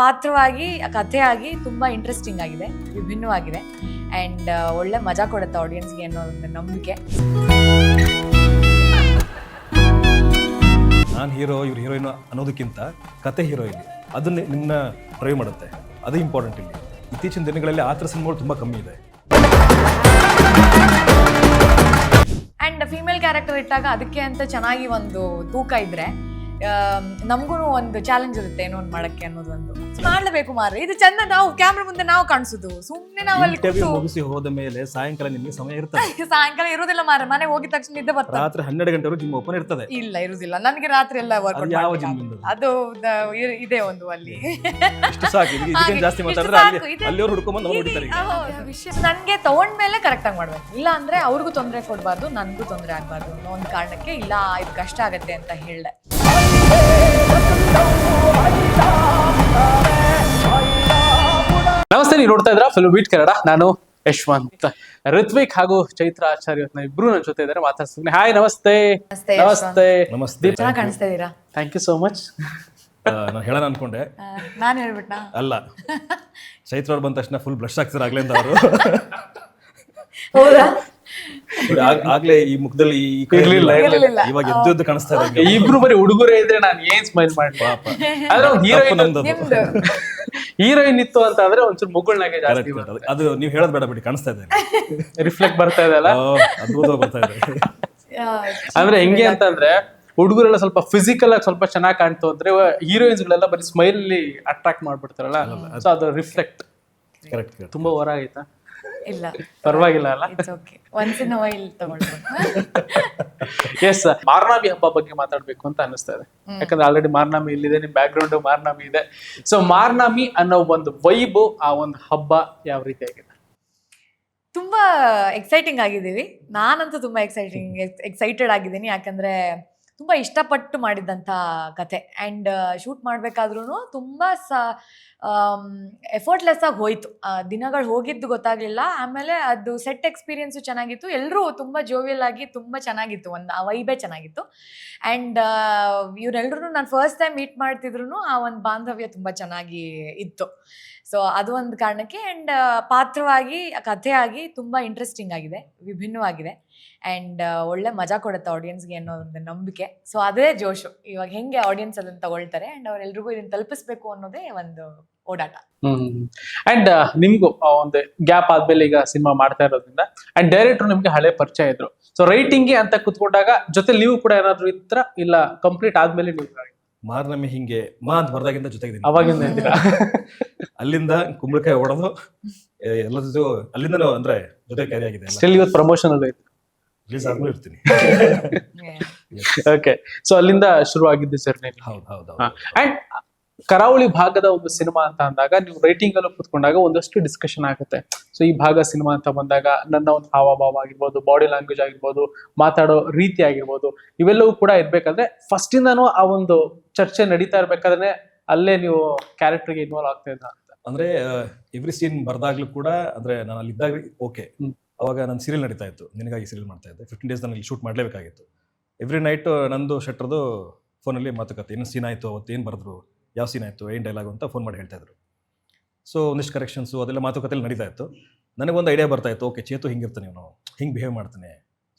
ಪಾತ್ರವಾಗಿ ಕಥೆಯಾಗಿ ತುಂಬ ಇಂಟ್ರೆಸ್ಟಿಂಗ್ ಆಗಿದೆ ವಿಭಿನ್ನವಾಗಿದೆ ಆ್ಯಂಡ್ ಒಳ್ಳೆ ಮಜಾ ಕೊಡುತ್ತೆ ಆಡಿಯನ್ಸ್ಗೆ ಅನ್ನೋ ಒಂದು ನಂಬಿಕೆ. ನಾನು ಹೀರೋ ಇವ್ರು ಹೀರೋಯಿನ್ ಅನ್ನೋದಕ್ಕಿಂತ ಕತೆ ಹೀರೋ ಇಲ್ಲಿ ಅದನ್ನ ನಿಮ್ಮನ್ನ ಡ್ರೈವ್ ಮಾಡುತ್ತೆ. ಅದು ಇಂಪಾರ್ಟೆಂಟ್ ಇಲ್ಲಿ. ಇತ್ತೀಚಿನ ದಿನಗಳಲ್ಲಿ ಆ ಥರ ಸಿನಿಮಾಗಳು ತುಂಬ ಕಮ್ಮಿ ಇದೆ. ಆ್ಯಂಡ್ ಫೀಮೇಲ್ ಕ್ಯಾರೆಕ್ಟರ್ ಇಟ್ಟಾಗ ಅದಕ್ಕೆ ಅಂತ ಚೆನ್ನಾಗಿ ಒಂದು ತೂಕ ಇದ್ರೆ ನಮಗೂ ಒಂದು ಚಾಲೆಂಜ್ ಇರುತ್ತೆ ಏನೋ ಒಂದು ಮಾಡೋಕ್ಕೆ ಅನ್ನೋದು ಒಂದು ಮಾಡ್ಲೇಬೇಕು ಮಾರ್ರೆ ಇದು ಚಂದ ನಾವು ಕ್ಯಾಮ್ರಾ ಮುಂದೆ ನಾವು ಕಾಣಿಸುದು ಸುಮ್ಮನೆ ನಾವಲ್ಲಿ ಇಂಟರ್ವ್ಯೂ ಕೂತು ಮುಗಿಸಿ ಹೋದ ಮೇಲೆ ಸಾಯಂಕಾಲ ನಿಮಗೆ ಸಮಯ ಇರ್ತದೆ ಸಾಯಂಕಾಲ ಇರೋದಿಲ್ಲ ಮಾರ್ರೆ ಮನೆ ಹೋಗಿದ ತಕ್ಷಣ ನಿದ್ದೆ ಬರ್ತದೆ ರಾತ್ರಿ ಹನ್ನೆರಡು ಗಂಟೆವರೆಗೂ ಜಿಮ್ ಓಪನ್ ಇರ್ತದೆ ಇಲ್ಲ ಇರುದಿಲ್ಲ ನನಗೆ ರಾತ್ರಿ ಎಲ್ಲ ಅದು ವರ್ಕೌಟ್ ಯಾವ ಜಿಮ್ ಅದು ದ- ಇದೆ ಒಂದು ಅಲ್ಲಿ ಇಷ್ಟು ಸಾಕು ಇದಕ್ಕೆ- ಜಾಸ್ತಿ ಇಷ್ಟು ಮಾತಾಡಿದ್ರೆ ಅಲ್ಲಿ ಇದೆ. ಅಲ್ಲಿಯವ್ರು ಹುಡ್ಕೊಂಬಂದು ಅವ್ರು ಹೊಡಿತಾರೆ ಈಗ. ನನಗೆ ತಗೊಂಡ್ಮೇಲೆ ಕರೆಕ್ಟ್ ಆಗಿ ಮಾಡ್ಬೇಕು ಇಲ್ಲ ಅಂದ್ರೆ ಅವ್ರಿಗೂ ತೊಂದರೆ ಕೊಡಬಾರ್ದು ನನಗೂ ತೊಂದರೆ ಆಗಬಾರ್ದು ಅನ್ನೋ ಒಂದು ಕಾರಣಕ್ಕೆ ಇಲ್ಲ ಇದು ಕಷ್ಟ ಆಗತ್ತೆ ಅಂತ ಹೇಳ್ದೆ ನಮಸ್ತೆ ನೀವು ನೋಡ್ತಾ ಇದ್ರ ಫಿಲ್ಮ್ ಬೀಟ್ ಕನ್ನಡ ನಾನು ಯಶ್ವಂತ್. ಋತ್ವಿಕ್ ಹಾಗೂ ಚೈತ್ರ ಆಚಾರ್ಯ ಇಬ್ರು ನನ್ನ ಜೊತೆ ಇದ್ದಾರೆ. ಮಾತಾಡ್ತೀನಿ ಹಾಯ್ ನಮಸ್ತೆ. ನಮಸ್ತೆ, ನಮಸ್ತೆ. ನಮಸ್ತೆ. ಚೆನ್ನಾಗಿ ಕಾಣಿಸ್ತಾ ಇದ್ದೀರಾ ಥ್ಯಾಂಕ್ ಯು ಸೋ ಮಚ್ ನಾನು ಹೇಳೋಣ ಅನ್ಕೊಂಡೆ. ನಾನು ಹೇಳ್ಬಿಟ್ನಾ? ಅಲ್ಲ. ಚೈತ್ರ ಅವ್ರು ಬಂದ ತಕ್ಷಣ ಫುಲ್ ಬ್ಲಶ್ ಆಗ್ತಾರೆ ಆಗ್ಲೇ ಅಂತ ಅವರು. ಹೌದಾ? ಆಗ್ಲೇ ಈ ಮುಖದಲ್ಲಿ. ಇವಾಗ ಎದ್ದು ಎದ್ದು ಕಾಣಿಸ್ತಾ ಇದೆ ಇಬ್ರು ಬರೀ ಹುಡುಗರೇ ಇದ್ರೆ ನಾನು ಏನ್ ಸ್ಮೈಲ್ ಮಾಡಿ ಪಾಪ. ಹೀರೋಯಿನ್ ಹೀರೋಯಿನ್ ಇತ್ತು ಅಂತ ಅಂದ್ರೆ ಒಂಚೂರು ಮುಗುಳ್ನಾಗೆ ಜಾಸ್ತಿ. ಅದು ನೀವು ಹೇಳೋದು ಬೇಡ ಬಿಡಿ ಕಾಣಿಸ್ತಾ ಇದೆ. ರಿಫ್ಲೆಕ್ಟ್ ಬರ್ತಾ ಇದೆ ಅಲ್ಲ? ಓ, ಅದ್ಭುತವಾಗಿ ಬರ್ತಾ ಇದೆ. ಅಂದ್ರೆ ಹೆಂಗೆ ಅಂತಂದ್ರೆ ಹುಡುಗರೆಲ್ಲ ಸ್ವಲ್ಪ ಫಿಸಿಕಲ್ ಆಗಿ ಸ್ವಲ್ಪ ಚೆನ್ನಾಗಿ ಕಾಣ್ತು ಅಂದ್ರೆ ಹೀರೋಯಿನ್ಸ್ ಗಳೆಲ್ಲ ಬರೀ ಸ್ಮೈಲ್ ಅಲ್ಲಿ ಅಟ್ರಾಕ್ಟ್ ಮಾಡ್ಬಿಡ್ತಾರಲ್ಲ? ಸೊ ಅದು ರಿಫ್ಲೆಕ್ಟ್ ಕರೆಕ್ಟ್ ತುಂಬಾ ಹೊರ ಆಗೈತಾ? ಇಲ್ಲ. ಪರವಾಗಿಲ್ಲ ಅಲ್ಲ? It's okay once in while as Marnami ಹಬ್ಬ ಬಗ್ಗೆ ಮಾತಾಡ್ಬೇಕು ಅಂತ ಅನಿಸ್ತಾ ಇದೆ. ಯಾಕಂದ್ರೆ ಆಲ್ರೆಡಿ ಮಾರ್ನಾಮಿ ಇಲ್ಲಿದೆ ನಿಮ್ ಬ್ಯಾಕ್ ಗ್ರೌಂಡ್ ಮಾರ್ನಾಮಿ ಇದೆ. ಸೊ ಮಾರ್ನಾಮಿ ಅನ್ನೋ ಒಂದು ವೈಬ್ ಆ ಒಂದು ಹಬ್ಬ ಯಾವ ರೀತಿ ಆಗಿದೆ? ತುಂಬಾ ಎಕ್ಸೈಟಿಂಗ್ ಆಗಿದ್ದೀವಿ. ನಾನಂತೂ ತುಂಬಾ ಎಕ್ಸೈಟಿಂಗ್ ಎಕ್ಸೈಟೆಡ್ ಆಗಿದ್ದೀನಿ. ಯಾಕಂದ್ರೆ ತುಂಬಾ ಇಷ್ಟಪಟ್ಟು ಮಾಡಿದ್ದಂಥ ಕತೆ. ಆ್ಯಂಡ್ ಶೂಟ್ ಮಾಡಬೇಕಾದ್ರೂ ತುಂಬ ಸ ಎಫರ್ಟ್ಲೆಸ್ ಆಗಿ ಹೋಯ್ತು. ದಿನಗಳು ಹೋಗಿದ್ದು ಗೊತ್ತಾಗ್ಲಿಲ್ಲ. ಆಮೇಲೆ ಅದು ಸೆಟ್ ಎಕ್ಸ್ಪೀರಿಯೆನ್ಸು ಚೆನ್ನಾಗಿತ್ತು. ಎಲ್ಲರೂ ತುಂಬ ಜೋವಿಯಲ್ ಆಗಿ ತುಂಬ ಚೆನ್ನಾಗಿತ್ತು. ಒಂದು, ಆ ವೈಬೇ ಚೆನ್ನಾಗಿತ್ತು. ಆ್ಯಂಡ್ ಇವರೆಲ್ಲರೂ ನಾನು ಫಸ್ಟ್ ಟೈಮ್ ಮೀಟ್ ಮಾಡ್ತಿದ್ರು ಆ ಒಂದು ಬಾಂಧವ್ಯ ತುಂಬ ಚೆನ್ನಾಗಿ ಇತ್ತು. ಸೊ ಅದು ಒಂದು ಕಾರಣಕ್ಕೆ ಆ್ಯಂಡ್ ಪಾತ್ರವಾಗಿ, ಕಥೆಯಾಗಿ ತುಂಬ ಇಂಟ್ರೆಸ್ಟಿಂಗ್ ಆಗಿದೆ. ವಿಭಿನ್ನವಾಗಿದೆ. ಆ್ಯಂಡ್ ಒಳ್ಳೆ ಮಜಾ ಕೊಡುತ್ತೆ ಆಡಿಯನ್ಸ್ಗೆ ಅನ್ನೋ ಒಂದು ನಂಬಿಕೆ. ಸೊ ಅದೇ ಜೋಶು. ಇವಾಗ ಹೆಂಗೆ ಆಡಿಯನ್ಸ್ ಅದನ್ನು ತಗೊಳ್ತಾರೆ ಆ್ಯಂಡ್ ಅವರೆಲ್ರಿಗೂ ಇದನ್ನು ತಲುಪಿಸ್ಬೇಕು ಅನ್ನೋದೇ ಒಂದು ಓಡಾಟ. ಹ್ಮ್ ಅಂಡ್ ನಿಮ್ಗೂ ಆ ಒಂದು ಗ್ಯಾಪ್ ಆದ್ಮೇಲೆ ಈಗ ಸಿನಿಮಾ ಮಾಡ್ತಾ ಇರೋದ್ರಿಂದ ಅಂಡ್ ಡೈರೆಕ್ಟರ್ ನಿಮ್ಗೆ ಹಳೆ ಪರಿಚಯ ಇದ್ರು. ಸೊ ರೈಟಿಂಗ್ ಅಂತ ಕುತ್ಕೊಂಡಾಗ ಜೊತೆ ನೀವು ಕೂಡ ಏನಾದ್ರು ಇತ್ರ ಇಲ್ಲ ಕಂಪ್ಲೀಟ್ ಆದ್ಮೇಲೆ ನೀವು ಮಾರ್ನಮಿ ಹಿಂಗೆ ಮಾ ಅಂತ ಬರ್ದಾಗಿಂದ ಜೊತೆಗಿದ್ದೀನಿ ಅವಾಗಿಂದ ಇದ್ದೀರಾ? ಅಲ್ಲಿಂದ ಕುಂಬಳಕಾಯಿ ಹೊಡೆದು ಎಲ್ಲದೂ ಅಲ್ಲಿಂದ ಅಂದ್ರೆ ಜೊತೆ ಕ್ಯಾರಿ ಆಗಿದೆ ಸ್ಟಿಲ್ ಇವತ್ತು ಪ್ರಮೋಷನ್ ಅಲ್ಲಿ ರಿಲೀಸ್ ಆದ್ಮೇಲೆ ಇರ್ತೀನಿ ಓಕೆ ಸೊ ಅಲ್ಲಿಂದ ಶುರು ಆಗಿದ್ದು ಜರ್ನಿ ಹೌದು ಹೌದು ಅಂಡ್ ಕರಾವಳಿ ಭಾಗದ ಒಂದು ಸಿನಿಮಾ ಅಂತ ಅಂದಾಗ ನೀವು ರೈಟಿಂಗ್ ಅಲ್ಲಿ ಕುತ್ಕೊಂಡಾಗ ಒಂದಷ್ಟು ಡಿಸ್ಕಷನ್ ಆಗುತ್ತೆ. ಸೊ ಈ ಭಾಗ ಸಿನಿಮಾ ಅಂತ ಬಂದಾಗ ನನ್ನ ಒಂದು ಹಾವಭಾವ ಆಗಿರ್ಬೋದು ಬಾಡಿ ಲ್ಯಾಂಗ್ವೇಜ್ ಆಗಿರ್ಬೋದು ಮಾತಾಡೋ ರೀತಿ ಆಗಿರ್ಬೋದು ಇವೆಲ್ಲವೂ ಕೂಡ ಇರ್ಬೇಕಾದ್ರೆ ಫಸ್ಟ್ ಇಂದಾನು ಆ ಒಂದು ಚರ್ಚೆ ನಡೀತಾ ಇರ್ಬೇಕಾದ್ರೆ ಅಲ್ಲೇ ನೀವು ಕ್ಯಾರೆಕ್ಟರ್ಗೆ ಇನ್ವಾಲ್ವ್ ಆಗ್ತಾ ಇದ್ದ ಅಂತ. ಅಂದ್ರೆ ಎವ್ರಿ ಸೀನ್ ಬರ್ದಾಗ್ಲೂ ಕೂಡ ಅಂದ್ರೆ ನಾನು ಅಲ್ಲಿ ಇದ್ದಾಗ ಓಕೆ ಹ್ಮ್. ಅವಾಗ ನಾನು ಸೀರಿಯಲ್ ನಡೀತಾ ಇತ್ತು. ನಿನಗಾಗಿ ಸೀರಿಯಲ್ ಮಾಡ್ತಾ ಇದ್ದೆ. ಫಿಫ್ಟೀನ್ ಡೇಸ್ ನಾನು ಇಲ್ಲಿ ಶೂಟ್ ಮಾಡಲೇಬೇಕಾಗಿತ್ತು. ಎವ್ರಿ ನೈಟ್ ನಂದು ಶೆಟ್ರದು ಫೋನಲ್ಲಿ ಮಾತುಕತೆ. ಏನು ಸೀನ್ ಆಯಿತು, ಅವತ್ತು ಏನು ಬರೆದ್ರು, ಯಾವ ಸೀನ್ ಆಯಿತು, ಏನು ಡೈಲಾಗು ಅಂತ ಫೋನ್ ಮಾಡಿ ಹೇಳ್ತಾಯಿದ್ರು ಸೊ ಒಂದಿಷ್ಟು ಕರೆಕ್ಷನ್ಸು ಅದೆಲ್ಲ ಮಾತುಕತೆಯಲ್ಲಿ ನಡೀತಾ ಇತ್ತು. ನನಗೊಂದು ಐಡಿಯಾ ಬರ್ತಾ ಇತ್ತು. ಓಕೆ ಚೇತು ಹಿಂಗಿರ್ತಾನೆ ಇವನು? ಹಿಂಗೆ ಬಿಹೇವ್ ಮಾಡ್ತಾನೆ?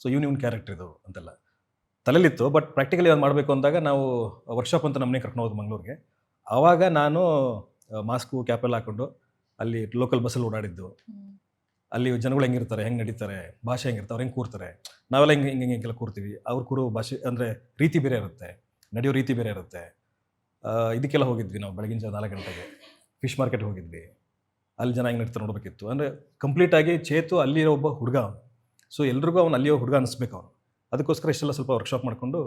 ಸೊ ಇವ್ನು ಇವ್ನ ಕ್ಯಾರೆಕ್ಟರ್ ಇದು ಅಂತೆಲ್ಲ. ತಲೆಲಿತ್ತು ಬಟ್ ಪ್ರಾಕ್ಟಿಕಲಿ ಅದು ಮಾಡಬೇಕು ಅಂದಾಗ ನಾವು ವರ್ಕ್ಶಾಪ್ ಅಂತ ನಮ್ಮನೆ ಕರ್ಕೊಂಡು ಹೋದ್ ಮಂಗಳೂರಿಗೆ. ಆವಾಗ ನಾನು ಮಾಸ್ಕು ಕ್ಯಾಪೆಲ್ಲ ಹಾಕ್ಕೊಂಡು ಅಲ್ಲಿ ಲೋಕಲ್ ಬಸ್ಸಲ್ಲಿ ಓಡಾಡಿದ್ದು. ಅಲ್ಲಿ ಜನಗಳು ಹೆಂಗಿರ್ತಾರೆ, ಹೆಂಗೆ ನಡೀತಾರೆ, ಭಾಷೆ ಹೆಂಗಿರ್ತಾರೆ ಅವ್ರು ಹೆಂಗೆ ಕೂರ್ತಾರೆ. ನಾವೆಲ್ಲ ಹಿಂಗೆ ಹಿಂಗೆ, ಹಿಂಗೆಲ್ಲ ಕೂರ್ತೀವಿ. ಅವ್ರು ಕೂರೋ ಭಾಷೆ ಅಂದರೆ ರೀತಿ ಬೇರೆ ಇರುತ್ತೆ, ನಡೆಯೋ ರೀತಿ ಬೇರೆ ಇರುತ್ತೆ. ಇದಕ್ಕೆಲ್ಲ ಹೋಗಿದ್ವಿ ನಾವು ಬೆಳಗಿನ ಜಾವ ನಾಲ್ಕು ಗಂಟೆಗೆ. ಫಿಶ್ ಮಾರ್ಕೆಟ್ ಹೋಗಿದ್ವಿ. ಅಲ್ಲಿ ಜನ ಹೆಂಗೆ ನಡೀತಾರೆ ನೋಡಬೇಕಿತ್ತು. ಅಂದರೆ ಕಂಪ್ಲೀಟಾಗಿ ಚೇತು ಅಲ್ಲಿರೋ ಒಬ್ಬ ಹುಡುಗ ಸೊ ಎಲ್ರಿಗೂ ಅವ್ನು ಅಲ್ಲಿಯೋ ಹುಡುಗ ಅನಿಸ್ಬೇಕು ಅವನು. ಅದಕ್ಕೋಸ್ಕರ ಇಷ್ಟೆಲ್ಲ ಸ್ವಲ್ಪ ವರ್ಕ್ಶಾಪ್ ಮಾಡಿಕೊಂಡು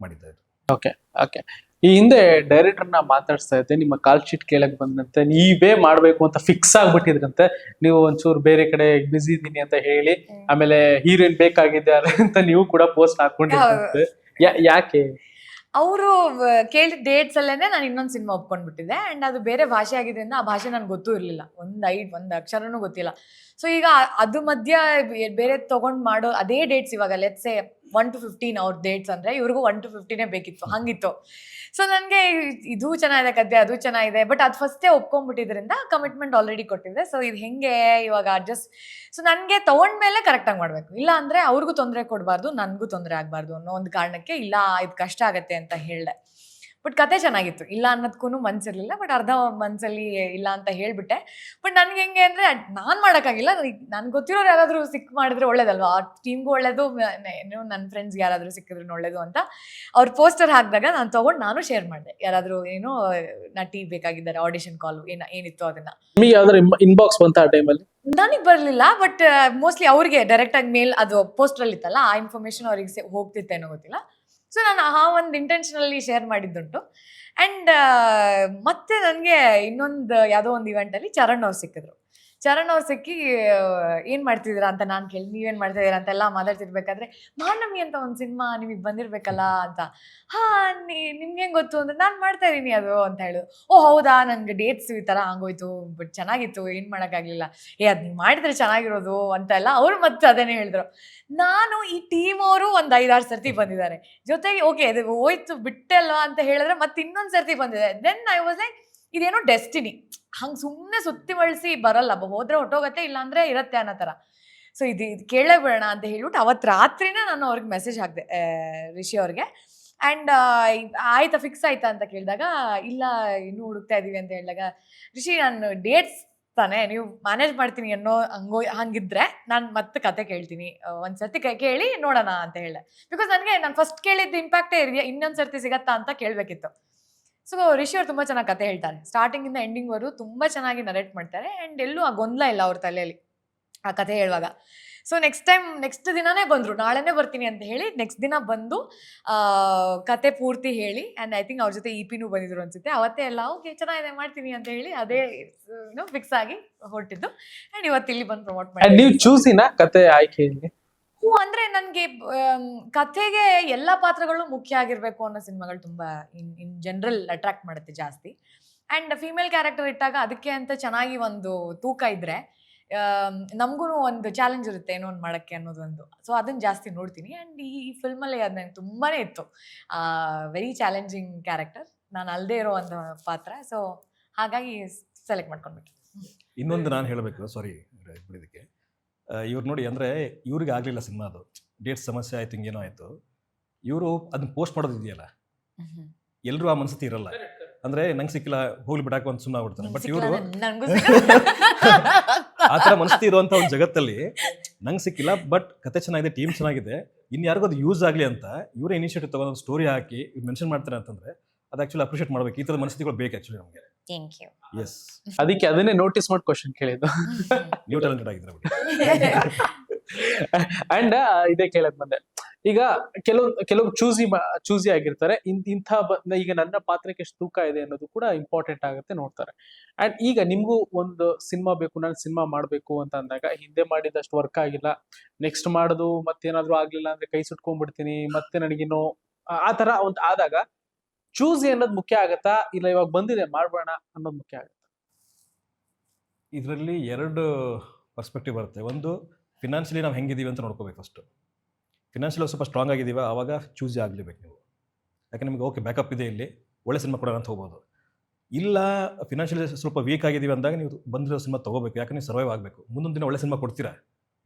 ಮಾಡಿದ್ದೆ ಓಕೆ ಓಕೆ ಈ ಹಿಂದೆ ಡೈರೆಕ್ಟರ್ನ ಮಾತಾಡ್ಸ್ತಾ ಇದ್ದೆ ನಿಮ್ಮ ಕಾಲ್ ಶೀಟ್ ಕೇಳಕ್ ಬಂದಂತೆ ನೀವೇ ಮಾಡ್ಬೇಕು ಅಂತ ಫಿಕ್ಸ್ ಆಗ್ಬಿಟ್ಟಿದ್ರಂತೆ. ನೀವು ಒಂಚೂರು ಬೇರೆ ಕಡೆ ಬಿಸಿ ಇದ್ದೀನಿ ಅಂತ ಹೇಳಿ ಆಮೇಲೆ ಹೀರೋಯಿನ್ ಬೇಕಾಗಿದ್ದಾರೆ ಅಂತ ನೀವು ಕೂಡ ಪೋಸ್ಟ್ ಹಾಕೊಂಡಿದ್ರಂತೆ ಯಾಕೆ? ಅವರು ಕೇಳಿದ ಡೇಟ್ಸ್ ಅಲ್ಲೇನೆ ನಾನು ಇನ್ನೊಂದು ಸಿನಿಮಾ ಒಪ್ಕೊಂಡ್ಬಿಟ್ಟಿದ್ದೆ. ಅಂಡ್ ಅದು ಬೇರೆ ಭಾಷೆ ಆಗಿದ್ರಿಂದ ಆ ಭಾಷೆ ನನಗೆ ಗೊತ್ತೂ ಇರಲಿಲ್ಲ. ಒಂದು ಐದು ಒಂದು ಅಕ್ಷರನೂ ಗೊತ್ತಿಲ್ಲ. ಸೊ ಈಗ ಅದು ಮಧ್ಯ ಬೇರೆ ತಗೊಂಡ್ ಮಾಡೋ ಅದೇ ಡೇಟ್ಸ್ ಇವಾಗ let's say one two fifteen ಅವ್ರ ಡೇಟ್ಸ್ ಅಂದರೆ ಇವ್ರಿಗೂ ಒನ್ ಟು ಫಿಫ್ಟೀನೇ ಬೇಕಿತ್ತು, ಹಂಗಿತ್ತು. ಸೊ ನನಗೆ ಇದು ಚೆನ್ನಾಗಿದೆ ಕತೆ ಅದು ಚೆನ್ನಾಗಿದೆ ಬಟ್ ಅದು ಫಸ್ಟೇ ಒಪ್ಕೊಂಡ್ಬಿಟ್ಟಿದ್ರಿಂದ ಕಮಿಟ್ಮೆಂಟ್ ಆಲ್ರೆಡಿ ಕೊಟ್ಟಿದ್ದೆ ಸೊ ಇದು ಹೆಂಗೆ ಇವಾಗ ಅಡ್ಜಸ್ಟ್ ಸೊ ನನಗೆ ತೊಗೊಂಡ್ಮೇಲೆ ಕರೆಕ್ಟಾಗಿ ಮಾಡಬೇಕು. ಇಲ್ಲ ಅಂದರೆ ಅವ್ರಿಗೂ ತೊಂದರೆ ಕೊಡಬಾರ್ದು, ನನಗೂ ತೊಂದರೆ ಆಗಬಾರ್ದು ಅನ್ನೋ ಒಂದು ಕಾರಣಕ್ಕೆ ಇಲ್ಲ, ಇದು ಕಷ್ಟ ಆಗತ್ತೆ ಅಂತ ಹೇಳಿದೆ. ಬಟ್ ಕತೆ ಚೆನ್ನಾಗಿತ್ತು. ಇಲ್ಲ ಅನ್ನೋದಕ್ಕೂ ಮನ್ಸಿರ್ಲಿಲ್ಲ ಬಟ್ ಅರ್ಧ ಮನ್ಸಲ್ಲಿ ಇಲ್ಲ ಅಂತ ಹೇಳ್ಬಿಟ್ಟೆ. ಬಟ್ ನನಗೆ ಹೆಂಗೆ ಅಂದರೆ ನಾನು ಮಾಡೋಕ್ಕಾಗಿಲ್ಲ. ನನಗೆ ಗೊತ್ತಿರೋರು ಯಾರಾದರೂ ಸಿಕ್ ಮಾಡಿದ್ರೆ ಒಳ್ಳೇದಲ್ವಾ? ಆ ಟೀಮ್ಗೂ ಒಳ್ಳೇದು ಏನು ನನ್ನ ಫ್ರೆಂಡ್ಸ್ ಯಾರಾದರೂ ಸಿಕ್ಕಿದ್ರು ಒಳ್ಳೇದು ಅಂತ. ಅವ್ರ ಪೋಸ್ಟರ್ ಹಾಕಿದಾಗ ನಾನು ತೊಗೊಂಡು ನಾನು ಶೇರ್ ಮಾಡಿದೆ. ಯಾರಾದರೂ ಏನೋ ನಟಿ ಬೇಕಾಗಿದ್ದಾರೆ ಆಡಿಷನ್ ಕಾಲ್ ಏನ ಏನಿತ್ತು ಅದನ್ನ. ನಿಮಗೆ ಯಾವ್ದಾರು ಇನ್ಬಾಕ್ಸ್ ಬಂತ ಆ ಟೈಮಲ್ಲಿ ನನಗೆ ಬರಲಿಲ್ಲ ಬಟ್ ಮೋಸ್ಟ್ಲಿ ಅವ್ರಿಗೆ ಡೈರೆಕ್ಟಾಗಿ ಮೇಲ್ ಅದು ಪೋಸ್ಟ್ರಲ್ಲಿ ಇತ್ತಲ್ಲ ಆ ಇನ್ಫಾರ್ಮೇಶನ್ ಅವ್ರಿಗೆ ಹೋಗ್ತಿತ್ತೇನೋ ಗೊತ್ತಿಲ್ಲ. ಸೊ ನಾನು ಆ ಒಂದು ಇಂಟೆನ್ಷನಲ್ಲಿ ಶೇರ್ ಮಾಡಿದ್ದುಂಟು. ಆ್ಯಂಡ್ ಮತ್ತೆ ನನಗೆ ಇನ್ನೊಂದು ಯಾವುದೋ ಒಂದು ಇವೆಂಟಲ್ಲಿ ಚರಣ್ ಅವ್ರು ಸಿಕ್ಕಿದ್ರು. ಚರಣ್ ಅವ್ರು ಸಿಕ್ಕಿ ಏನ್ ಮಾಡ್ತಿದ್ದೀರಾ ಅಂತ ನಾನು ಕೇಳಿ, ನೀವೇನು ಮಾಡ್ತಿದ್ದೀರಾ ಅಂತೆಲ್ಲ ಮಾತಾಡ್ತಿರ್ಬೇಕಾದ್ರೆ, ಮಾನವಿ ಅಂತ ಒಂದು ಸಿನಿಮಾ ನಿಮಗೆ ಬಂದಿರ್ಬೇಕಲ್ಲ ಅಂತ. ಹಾ ನಿಮ್ಗೆ ಹೆಂಗ್ ಗೊತ್ತು ಅಂದ್ರೆ ನಾನು ಮಾಡ್ತಾ ಇದ್ದೀನಿ ಅದು ಅಂತ ಹೇಳಿದ್ರು ಓ, ಹೌದಾ? ನನ್ಗೆ ಡೇಟ್ಸ್ ಈ ತರ ಆಗೋಯ್ತು ಬಟ್ ಚೆನ್ನಾಗಿತ್ತು, ಏನು ಮಾಡೋಕ್ಕಾಗ್ಲಿಲ್ಲ. ಏ, ಅದ್ ನೀವು ಮಾಡಿದ್ರೆ ಚೆನ್ನಾಗಿರೋದು, ಅಂತ ಎಲ್ಲ ಅವ್ರು ಮತ್ತೆ ಅದನ್ನೇ ಹೇಳಿದ್ರು. ನಾನು ಈ ಟೀಮ್ ಅವರು ಒಂದು ಐದಾರು ಸರ್ತಿ ಬಂದಿದ್ದಾರೆ. ಜೊತೆಗೆ, ಓಕೆ, ಅದು ಹೋಯ್ತು, ಬಿಟ್ಟಲ್ವಾ? ಅಂತ ಹೇಳಿದ್ರೆ ಮತ್ತೆ ಇನ್ನೊಂದು ಸರ್ತಿ ಬಂದಿದೆ. ದೆನ್ ಐ ವಾಸ್ ಲೈಕ್ ಇದೇನೋ ಡೆಸ್ಟಿನಿ. ಹಂಗೆ ಸುಮ್ಮನೆ ಸುತ್ತಿ ಬಳಸಿ ಬರಲ್ಲ. ಹೋದ್ರೆ ಹೊಟ್ಟೋಗತ್ತೆ, ಇಲ್ಲಾಂದ್ರೆ ಇರತ್ತೆ ಅನ್ನೋ ಥರ. ಸೊ ಇದು ಇದು ಕೇಳೇ ಬಿಡೋಣ ಅಂತ ಹೇಳ್ಬಿಟ್ಟು ಅವತ್ತು ರಾತ್ರಿನೇ ನಾನು ಅವ್ರಿಗೆ ಮೆಸೇಜ್ ಹಾಕಿದೆ ರಿಷಿ ಅವ್ರಿಗೆ. ಆ್ಯಂಡ್ ಆಯ್ತಾ ಫಿಕ್ಸ್ ಆಯ್ತಾ ಅಂತ ಕೇಳಿದಾಗ, ಇಲ್ಲ, ಇನ್ನೂ ಹುಡುಕ್ತಾ ಇದ್ದೀವಿ ಅಂತ ಹೇಳಿದಾಗ, ರಿಷಿ, ನಾನು ಡೇಟ್ಸ್ ತಾನೆ, ನೀವು ಮ್ಯಾನೇಜ್ ಮಾಡ್ತೀನಿ ಅನ್ನೋ ಹಂಗೋ, ಹಂಗಿದ್ರೆ ನಾನು ಮತ್ತೆ ಕತೆ ಕೇಳ್ತೀನಿ. ಒಂದ್ ಸರ್ತಿ ಕೇಳಿ ನೋಡೋಣ ಅಂತ ಹೇಳಿದೆ. ಬಿಕಾಸ್ ನನಗೆ, ನಾನು ಫಸ್ಟ್ ಕೇಳಿದ್ದು ಇಂಪ್ಯಾಕ್ಟೇ ಇರಲಿ ಇನ್ನೊಂದು ಸರ್ತಿ ಸಿಗತ್ತಾ ಅಂತ ಕೇಳಬೇಕಿತ್ತು. ಸೊ ರಿಷಿ ಅವ್ರು ತುಂಬ ಚೆನ್ನಾಗಿ ಕತೆ ಹೇಳ್ತಾರೆ. ಸ್ಟಾರ್ಟಿಂಗ್ ಇಂದ ಎಂಡಿಂಗ್ ಎಂಡಿಂಗ್ವರೆಗೂ ತುಂಬ ಚೆನ್ನಾಗಿ ನರೇಟ್ ಮಾಡ್ತಾರೆ ಅಂಡ್ ಎಲ್ಲೂ ಆ ಗೊಂದಲ ಇಲ್ಲ ಅವ್ರ ತಲೆಯಲ್ಲಿ ಆ ಕತೆ ಹೇಳುವಾಗ. ಸೊ ನೆಕ್ಸ್ಟ್ ಟೈಮ್ ನೆಕ್ಸ್ಟ್ ದಿನನೇ ಬಂದರು. ನಾಳೆನೇ ಬರ್ತೀನಿ ಅಂತ ಹೇಳಿ ನೆಕ್ಸ್ಟ್ ದಿನ ಬಂದು ಆ, ಕತೆ ಪೂರ್ತಿ ಹೇಳಿ ಆ್ಯಂಡ್ ಐ ಥಿಂಕ್ ಅವ್ರ ಜೊತೆ ಇ ಪಿನೂ ಬಂದಿದ್ರು ಅನ್ಸುತ್ತೆ. ಅವತ್ತೇ ಎಲ್ಲ ಓಕೆ ಚೆನ್ನಾಗಿದೆ ಮಾಡ್ತೀನಿ ಅಂತ ಹೇಳಿ ಅದೇ ಫಿಕ್ಸ್ ಆಗಿ ಹೊರಟಿದ್ದು. ಆ್ಯಂಡ್ ಇವತ್ತು ಇಲ್ಲಿ ಬಂದು ಪ್ರಮೋಟ್ ಮಾಡಿ ನೀವು ಚೂಸಿನ ಕತೆ ಆಯ್ಕೆಯಲ್ಲಿ ಅಂದ್ರೆ ನನಗೆ ಕಥೆಗೆ ಎಲ್ಲ ಪಾತ್ರಗಳು ಮುಖ್ಯ ಆಗಿರ್ಬೇಕು ಅನ್ನೋ ಸಿನಿಮಾಗಳು ತುಂಬಾ ಇನ್ ಇನ್ ಜನರಲ್ ಅಟ್ರಾಕ್ಟ್ ಮಾಡುತ್ತೆ ಜಾಸ್ತಿ. ಅಂಡ್ ಫಿಮೇಲ್ ಕ್ಯಾರೆಕ್ಟರ್ ಇಟ್ಟಾಗ ಅದಕ್ಕೆ ಅಂತ ಚೆನ್ನಾಗಿ ಒಂದು ತೂಕ ಇದ್ರೆ ನಮಗೂ ಒಂದು ಚಾಲೆಂಜ್ ಇರುತ್ತೆ ಏನೋ ಒಂದು ಮಾಡೋಕ್ಕೆ ಅನ್ನೋದೊಂದು ಸೊ ಅದನ್ನ ಜಾಸ್ತಿ ನೋಡ್ತೀನಿ. ಆ್ಯಂಡ್ ಈ ಫಿಲ್ಮಲ್ಲಿ ಅದು ನನಗೆ ತುಂಬಾ ಇತ್ತು. ವೆರಿ ಚಾಲೆಂಜಿಂಗ್ ಕ್ಯಾರೆಕ್ಟರ್ ನಾನು ಅಲ್ಲದೆ ಇರೋ ಒಂದು ಪಾತ್ರ. ಸೊ ಹಾಗಾಗಿ ಸೆಲೆಕ್ಟ್ ಮಾಡ್ಕೊಂಡ್ಬಿಟ್ಟು ಇನ್ನೊಂದು ನಾನು ಹೇಳಬೇಕು. ಸಾರಿ ಬಿಡಿದಕ್ಕೆ ಇವ್ರು ನೋಡಿ ಅಂದರೆ ಇವ್ರಿಗೆ ಆಗಲಿಲ್ಲ ಸಿನಿಮಾ ಅದು. ಡೇಟ್ ಸಮಸ್ಯೆ ಆಯ್ತು ಹಿಂಗೇನೋ ಆಯಿತು. ಇವರು ಅದನ್ನ ಪೋಸ್ಟ್ ಮಾಡೋದು ಇದೆಯಲ್ಲ? ಎಲ್ಲರೂ ಆ ಮನಸ್ಥಿತಿ ಇರಲ್ಲ. ಅಂದರೆ ನಂಗೆ ಸಿಕ್ಕಿಲ್ಲ ಹೋಗ್ಲಿ ಬಿಡಾಕ ಒಂದು ಸುಮ್ಮನೆ ಆಗ್ಬಿಡ್ತಾರೆ ಬಟ್ ಇವರು ನನಗೂ ಆ ಥರ ಮನಸ್ಥಿತಿ ಇರುವಂಥ ಒಂದು ಜಗತ್ತಲ್ಲಿ ನಂಗೆ ಸಿಕ್ಕಿಲ್ಲ ಬಟ್ ಕತೆ ಚೆನ್ನಾಗಿದೆ ಟೀಮ್ ಚೆನ್ನಾಗಿದೆ. ಇನ್ನು ಯಾರಿಗೂ ಅದು ಯೂಸ್ ಆಗಲಿ ಅಂತ ಇವರೇ ಇನಿಷಿಯೇಟಿವ್ ತಗೊಂಡು ಒಂದು ಸ್ಟೋರಿ ಹಾಕಿ ಇವ್ರು ಮೆನ್ಷನ್ ಮಾಡ್ತಾರೆ ಅಂತಂದರೆ ಅದು ಆ್ಯಕ್ಚುಲಿ ಅಪ್ರಿಷಿಯೇಟ್ ಮಾಡಬೇಕು. ಈ ಥರದ ಮನಸ್ಥಿತಿಗಳು ಬೇಕು ಆ್ಯಕ್ಚುಲಿ ನಮಗೆ. ಥ್ಯಾಂಕ್ ಯು ಎಸ್ ಅದಕ್ಕೆ ಅದನ್ನೇ ನೋಟಿಸ್ ಮಾಡಿ ಕ್ವಶನ್ ಕೇಳಿದ್ದು. ನೀವು ಟ್ಯಾಲೆಂಟೆಡ್ ಆಗಿದ್ರೆ ಬಿಡಿ. ಅಂಡ್ ಇದೇ ಕೇಳಕ್ ಬಂದೆ. ಈಗ ಕೆಲವ್, ಕೆಲವು ಚೂಸಿ ಚೂಸಿ ಆಗಿರ್ತಾರೆ. ಇಂಥ ಈಗ ನನ್ನ ಪಾತ್ರಕ್ಕೆ ಎಷ್ಟು ತೂಕ ಇದೆ ಅನ್ನೋದು ಕೂಡ ಇಂಪಾರ್ಟೆಂಟ್ ಆಗುತ್ತೆ ನೋಡ್ತಾರೆ. ಅಂಡ್ ಈಗ ನಿಮ್ಗೂ ಒಂದು ಸಿನಿಮಾ ಬೇಕು, ನಾನು ಸಿನಿಮಾ ಮಾಡಬೇಕು ಅಂತ ಅಂದಾಗ ಹಿಂದೆ ಮಾಡಿದಷ್ಟು ವರ್ಕ್ ಆಗಿಲ್ಲ. ನೆಕ್ಸ್ಟ್ ಮಾಡೋದು, ಮತ್ತೇನಾದ್ರೂ ಆಗ್ಲಿಲ್ಲ ಅಂದ್ರೆ ಕೈ ಸುಟ್ಕೊಂಡ್ಬಿಡ್ತೀನಿ, ಮತ್ತೆ ನನಗಿನ್ನೂ, ಆ ತರ ಒಂದು ಆದಾಗ ಚೂಸಿ ಅನ್ನೋದು ಮುಖ್ಯ ಆಗತ್ತಾ? ಇಲ್ಲ ಇವಾಗ ಬಂದಿದೆ ಮಾಡ್ಬೋಣ ಅನ್ನೋದು ಮುಖ್ಯ ಆಗುತ್ತೆ? ಇದರಲ್ಲಿ ಎರಡು ಪರ್ಸ್ಪೆಕ್ಟಿವ್ ಬರುತ್ತೆ. ಒಂದು ಫಿನಾನ್ಷಿಯಲಿ ನಾವು ಹೆಂಗಿದ್ದೀವಿ ಅಂತ ನೋಡ್ಕೋಬೇಕು ಫಸ್ಟು ಫಿನಾನ್ಷಿಯಲಿ ಸ್ವಲ್ಪ ಸ್ಟ್ರಾಂಗ್ ಆಗಿದ್ದೀವಿ ಆವಾಗ ಚೂಸ್ ಆಗಲೇಬೇಕು ನೀವು. ಯಾಕೆ ನಿಮಗೆ ಓಕೆ ಬ್ಯಾಕಪ್ ಇದೆ ಇಲ್ಲಿ ಒಳ್ಳೆ ಸಿನಿಮಾ ಕೊಡೋಣ ಅಂತ ಹೋಗ್ಬೋದು. ಇಲ್ಲ ಫಿನಾನ್ಷಿಯಲಿ ಸ್ವಲ್ಪ ವೀಕ್ ಆಗಿದ್ದೀವಿ ಅಂದಾಗ ನೀವು ಬಂದಿರೋ ಸಿನಿಮಾ ತೊಗೋಬೇಕು. ಯಾಕೆ ನೀವು ಸರ್ವೈವ್ ಆಗಬೇಕು. ಮುಂದೊಂದು ದಿನ ಒಳ್ಳೆ ಸಿನಿಮಾ ಕೊಡ್ತೀರಾ?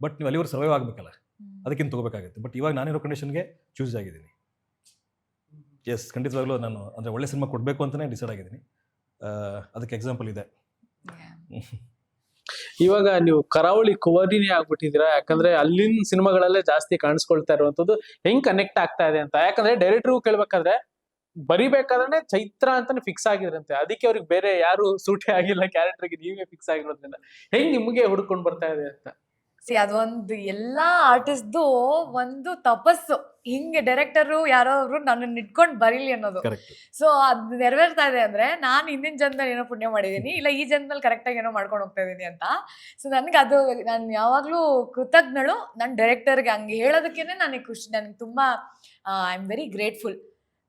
ಬಟ್ ನೀವು ಅಲ್ಲಿವರೆಗೆ ಸರ್ವೈವ್ ಆಗಬೇಕಲ್ಲ? ಅದಕ್ಕಿಂತ ತೊಗೋಬೇಕಾಗುತ್ತೆ. ಬಟ್ ಇವಾಗ ನಾನಿರೋ ಕಂಡೀಷನ್ಗೆ ಚೂಸ್ ಆಗಿದ್ದೀನಿ. ಎಸ್ ಖಂಡಿತವಾಗ್ಲೂ ನಾನು ಅಂದರೆ ಒಳ್ಳೆ ಸಿನಿಮಾ ಕೊಡಬೇಕು ಅಂತಲೇ ಡಿಸೈಡ್ ಆಗಿದ್ದೀನಿ. ಅದಕ್ಕೆ ಎಕ್ಸಾಂಪಲ್ ಇದೆ. ಇವಾಗ ನೀವು ಕರಾವಳಿ ಕುವರಿನೇ ಆಗ್ಬಿಟ್ಟಿದ್ದೀರಾ? ಯಾಕಂದ್ರೆ ಅಲ್ಲಿನ ಸಿನಿಮಾಗಳಲ್ಲೇ ಜಾಸ್ತಿ ಕಾಣಿಸ್ಕೊಳ್ತಾ ಇರುವಂತದ್ದು ಹೆಂಗ್ ಕನೆಕ್ಟ್ ಆಗ್ತಾ ಇದೆ ಅಂತ. ಯಾಕಂದ್ರೆ ಡೈರೆಕ್ಟರ್ ಕೇಳ್ಬೇಕಾದ್ರೆ ಬರಿಬೇಕಾದ್ರೆ ಚೈತ್ರ ಅಂತಾನೆ ಫಿಕ್ಸ್ ಆಗಿದ್ರಂತೆ. ಅದಕ್ಕೆ ಅವ್ರಿಗೆ ಬೇರೆ ಯಾರು ಸೂಟೇ ಆಗಿಲ್ಲ ಕ್ಯಾರೆಕ್ಟರ್ಗೆ ನೀವೇ ಫಿಕ್ಸ್ ಆಗಿರೋದ್ರಿಂದ. ಹೆಂಗ್ ನಿಮ್ಗೆ ಹುಡ್ಕೊಂಡ್ ಬರ್ತಾ ಇದೆ ಅಂತ? ಸಿ ಅದೊಂದು ಎಲ್ಲಾ ಆರ್ಟಿಸ್ಟ್ದು ಒಂದು ತಪಸ್ಸು. ಹಿಂಗೆ ಡೈರೆಕ್ಟರು ಯಾರೋ ಅವರು ನನ್ನನ್ನು ಇಟ್ಕೊಂಡು ಬರೀಲಿ ಅನ್ನೋದು. ಸೊ ಅದು ನೆರವೇರ್ತಾ ಇದೆ ಅಂದ್ರೆ ನಾನು ಹಿಂದಿನ ಜನ್ಮದಲ್ಲಿ ಏನೋ ಪುಣ್ಯ ಮಾಡಿದ್ದೀನಿ ಇಲ್ಲ ಈ ಜನ್ಮದಲ್ಲಿ ಕರೆಕ್ಟಾಗಿ ಏನೋ ಮಾಡ್ಕೊಂಡು ಹೋಗ್ತಾ ಇದ್ದೀನಿ ಅಂತ. ಸೊ ನನಗೆ ಅದು ನಾನು ಯಾವಾಗಲೂ ಕೃತಜ್ಞಳು. ನನ್ನ ಡೈರೆಕ್ಟರ್ಗೆ ಹಂಗೆ ಹೇಳೋದಕ್ಕೇನೆ ನನಗೆ ಖುಷಿ ನನಗೆ ತುಂಬ I am very grateful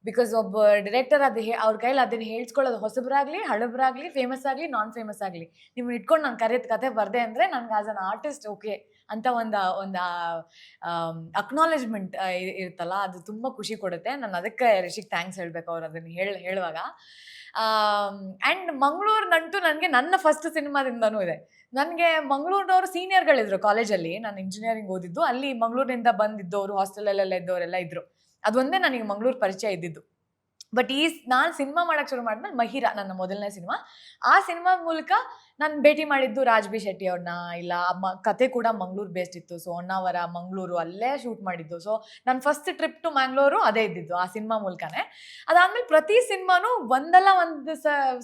because ಒಬ್ಬ ಡೈರೆಕ್ಟರ್ ಅದು ಹೇ- ಅವ್ರ ಕೈಲಿ ಅದನ್ನ ಹೇಳ್ಸ್ಕೊಳ್ಳೋದು ಹೊಸಬ್ರಾಗ್ಲಿ, ಹಳಬ್ರಾಗ್ಲಿ ಫೇಮಸ್ ಆಗಲಿ ನಾನ್ ಫೇಮಸ್ ಆಗಲಿ. ನಿಮ್ಮನ್ನ ಇಟ್ಕೊಂಡು ನಾನು ಕರೆಯೋದು ಕತೆ ಬರದೆ ಅಂದರೆ ನನ್ಗೆ ಆಸ್ ಅನ್ ಆರ್ಟಿಸ್ಟ್ ಓಕೆ ಅಂತ ಒಂದು ಒಂದು ಅಕ್ನಾಲೇಜ್ಮೆಂಟ್ ಇರುತ್ತಲ್ಲ, ಅದು ತುಂಬ ಖುಷಿ ಕೊಡುತ್ತೆ. ನಾನು ಅದಕ್ಕೆ ರಿಷಿಕ್ ಥ್ಯಾಂಕ್ಸ್ ಹೇಳ್ಬೇಕು ಅವ್ರು ಅದನ್ನು ಹೇಳಿ, ಹೇಳುವಾಗ. ಆ್ಯಂಡ್ ಮಂಗಳೂರಿನಂತೂ ನನಗೆ ನನ್ನ ಫಸ್ಟ್ ಸಿನಿಮಾದಿಂದನೂ ಇದೆ. ನನಗೆ ಮಂಗಳೂರಿನವರು ಸೀನಿಯರ್ಗಳಿದ್ರು ಕಾಲೇಜಲ್ಲಿ ನಾನು ಇಂಜಿನಿಯರಿಂಗ್ ಓದಿದ್ದು. ಅಲ್ಲಿ ಮಂಗಳೂರಿನಿಂದ ಬಂದಿದ್ದವರು ಹಾಸ್ಟೆಲಲ್ಲೆಲ್ಲ ಇದ್ದವರೆಲ್ಲ ಇದ್ರು. ಅದೊಂದೇ ನನಗೆ ಮಂಗಳೂರು ಪರಿಚಯ ಇದ್ದಿದ್ದು. ಬಟ್ ಈ ನಾನು ಸಿನಿಮಾ ಮಾಡಕ್ಕೆ ಶುರು ಮಾಡಿದ್ಮೇಲೆ ಮಹಿರಾ, ನನ್ನ ಮೊದಲನೇ ಸಿನಿಮಾ. ಆ ಸಿನಿಮಾ ಮೂಲಕ ನಾನು ಭೇಟಿ ಮಾಡಿದ್ದು ರಾಜ್ ಬಿ ಶೆಟ್ಟಿ ಅವ್ರನ್ನ, ಇಲ್ಲ ಮ ಕತೆ ಕೂಡ ಮಂಗ್ಳೂರು ಬೇಸ್ಡ್ ಇತ್ತು. ಸೊ ಹೊನ್ನಾವರ ಮಂಗಳೂರು ಅಲ್ಲೇ ಶೂಟ್ ಮಾಡಿದ್ದು. ಸೊ ನನ್ನ ಫಸ್ಟ್ ಟ್ರಿಪ್ ಟು ಮ್ಯಾಂಗ್ಳೂರು ಅದೇ ಇದ್ದಿದ್ದು, ಆ ಸಿನಿಮಾ ಮೂಲಕನೇ. ಅದಾದ್ಮೇಲೆ ಪ್ರತಿ ಸಿನಿಮಾನು ಒಂದಲ್ಲ ಒಂದು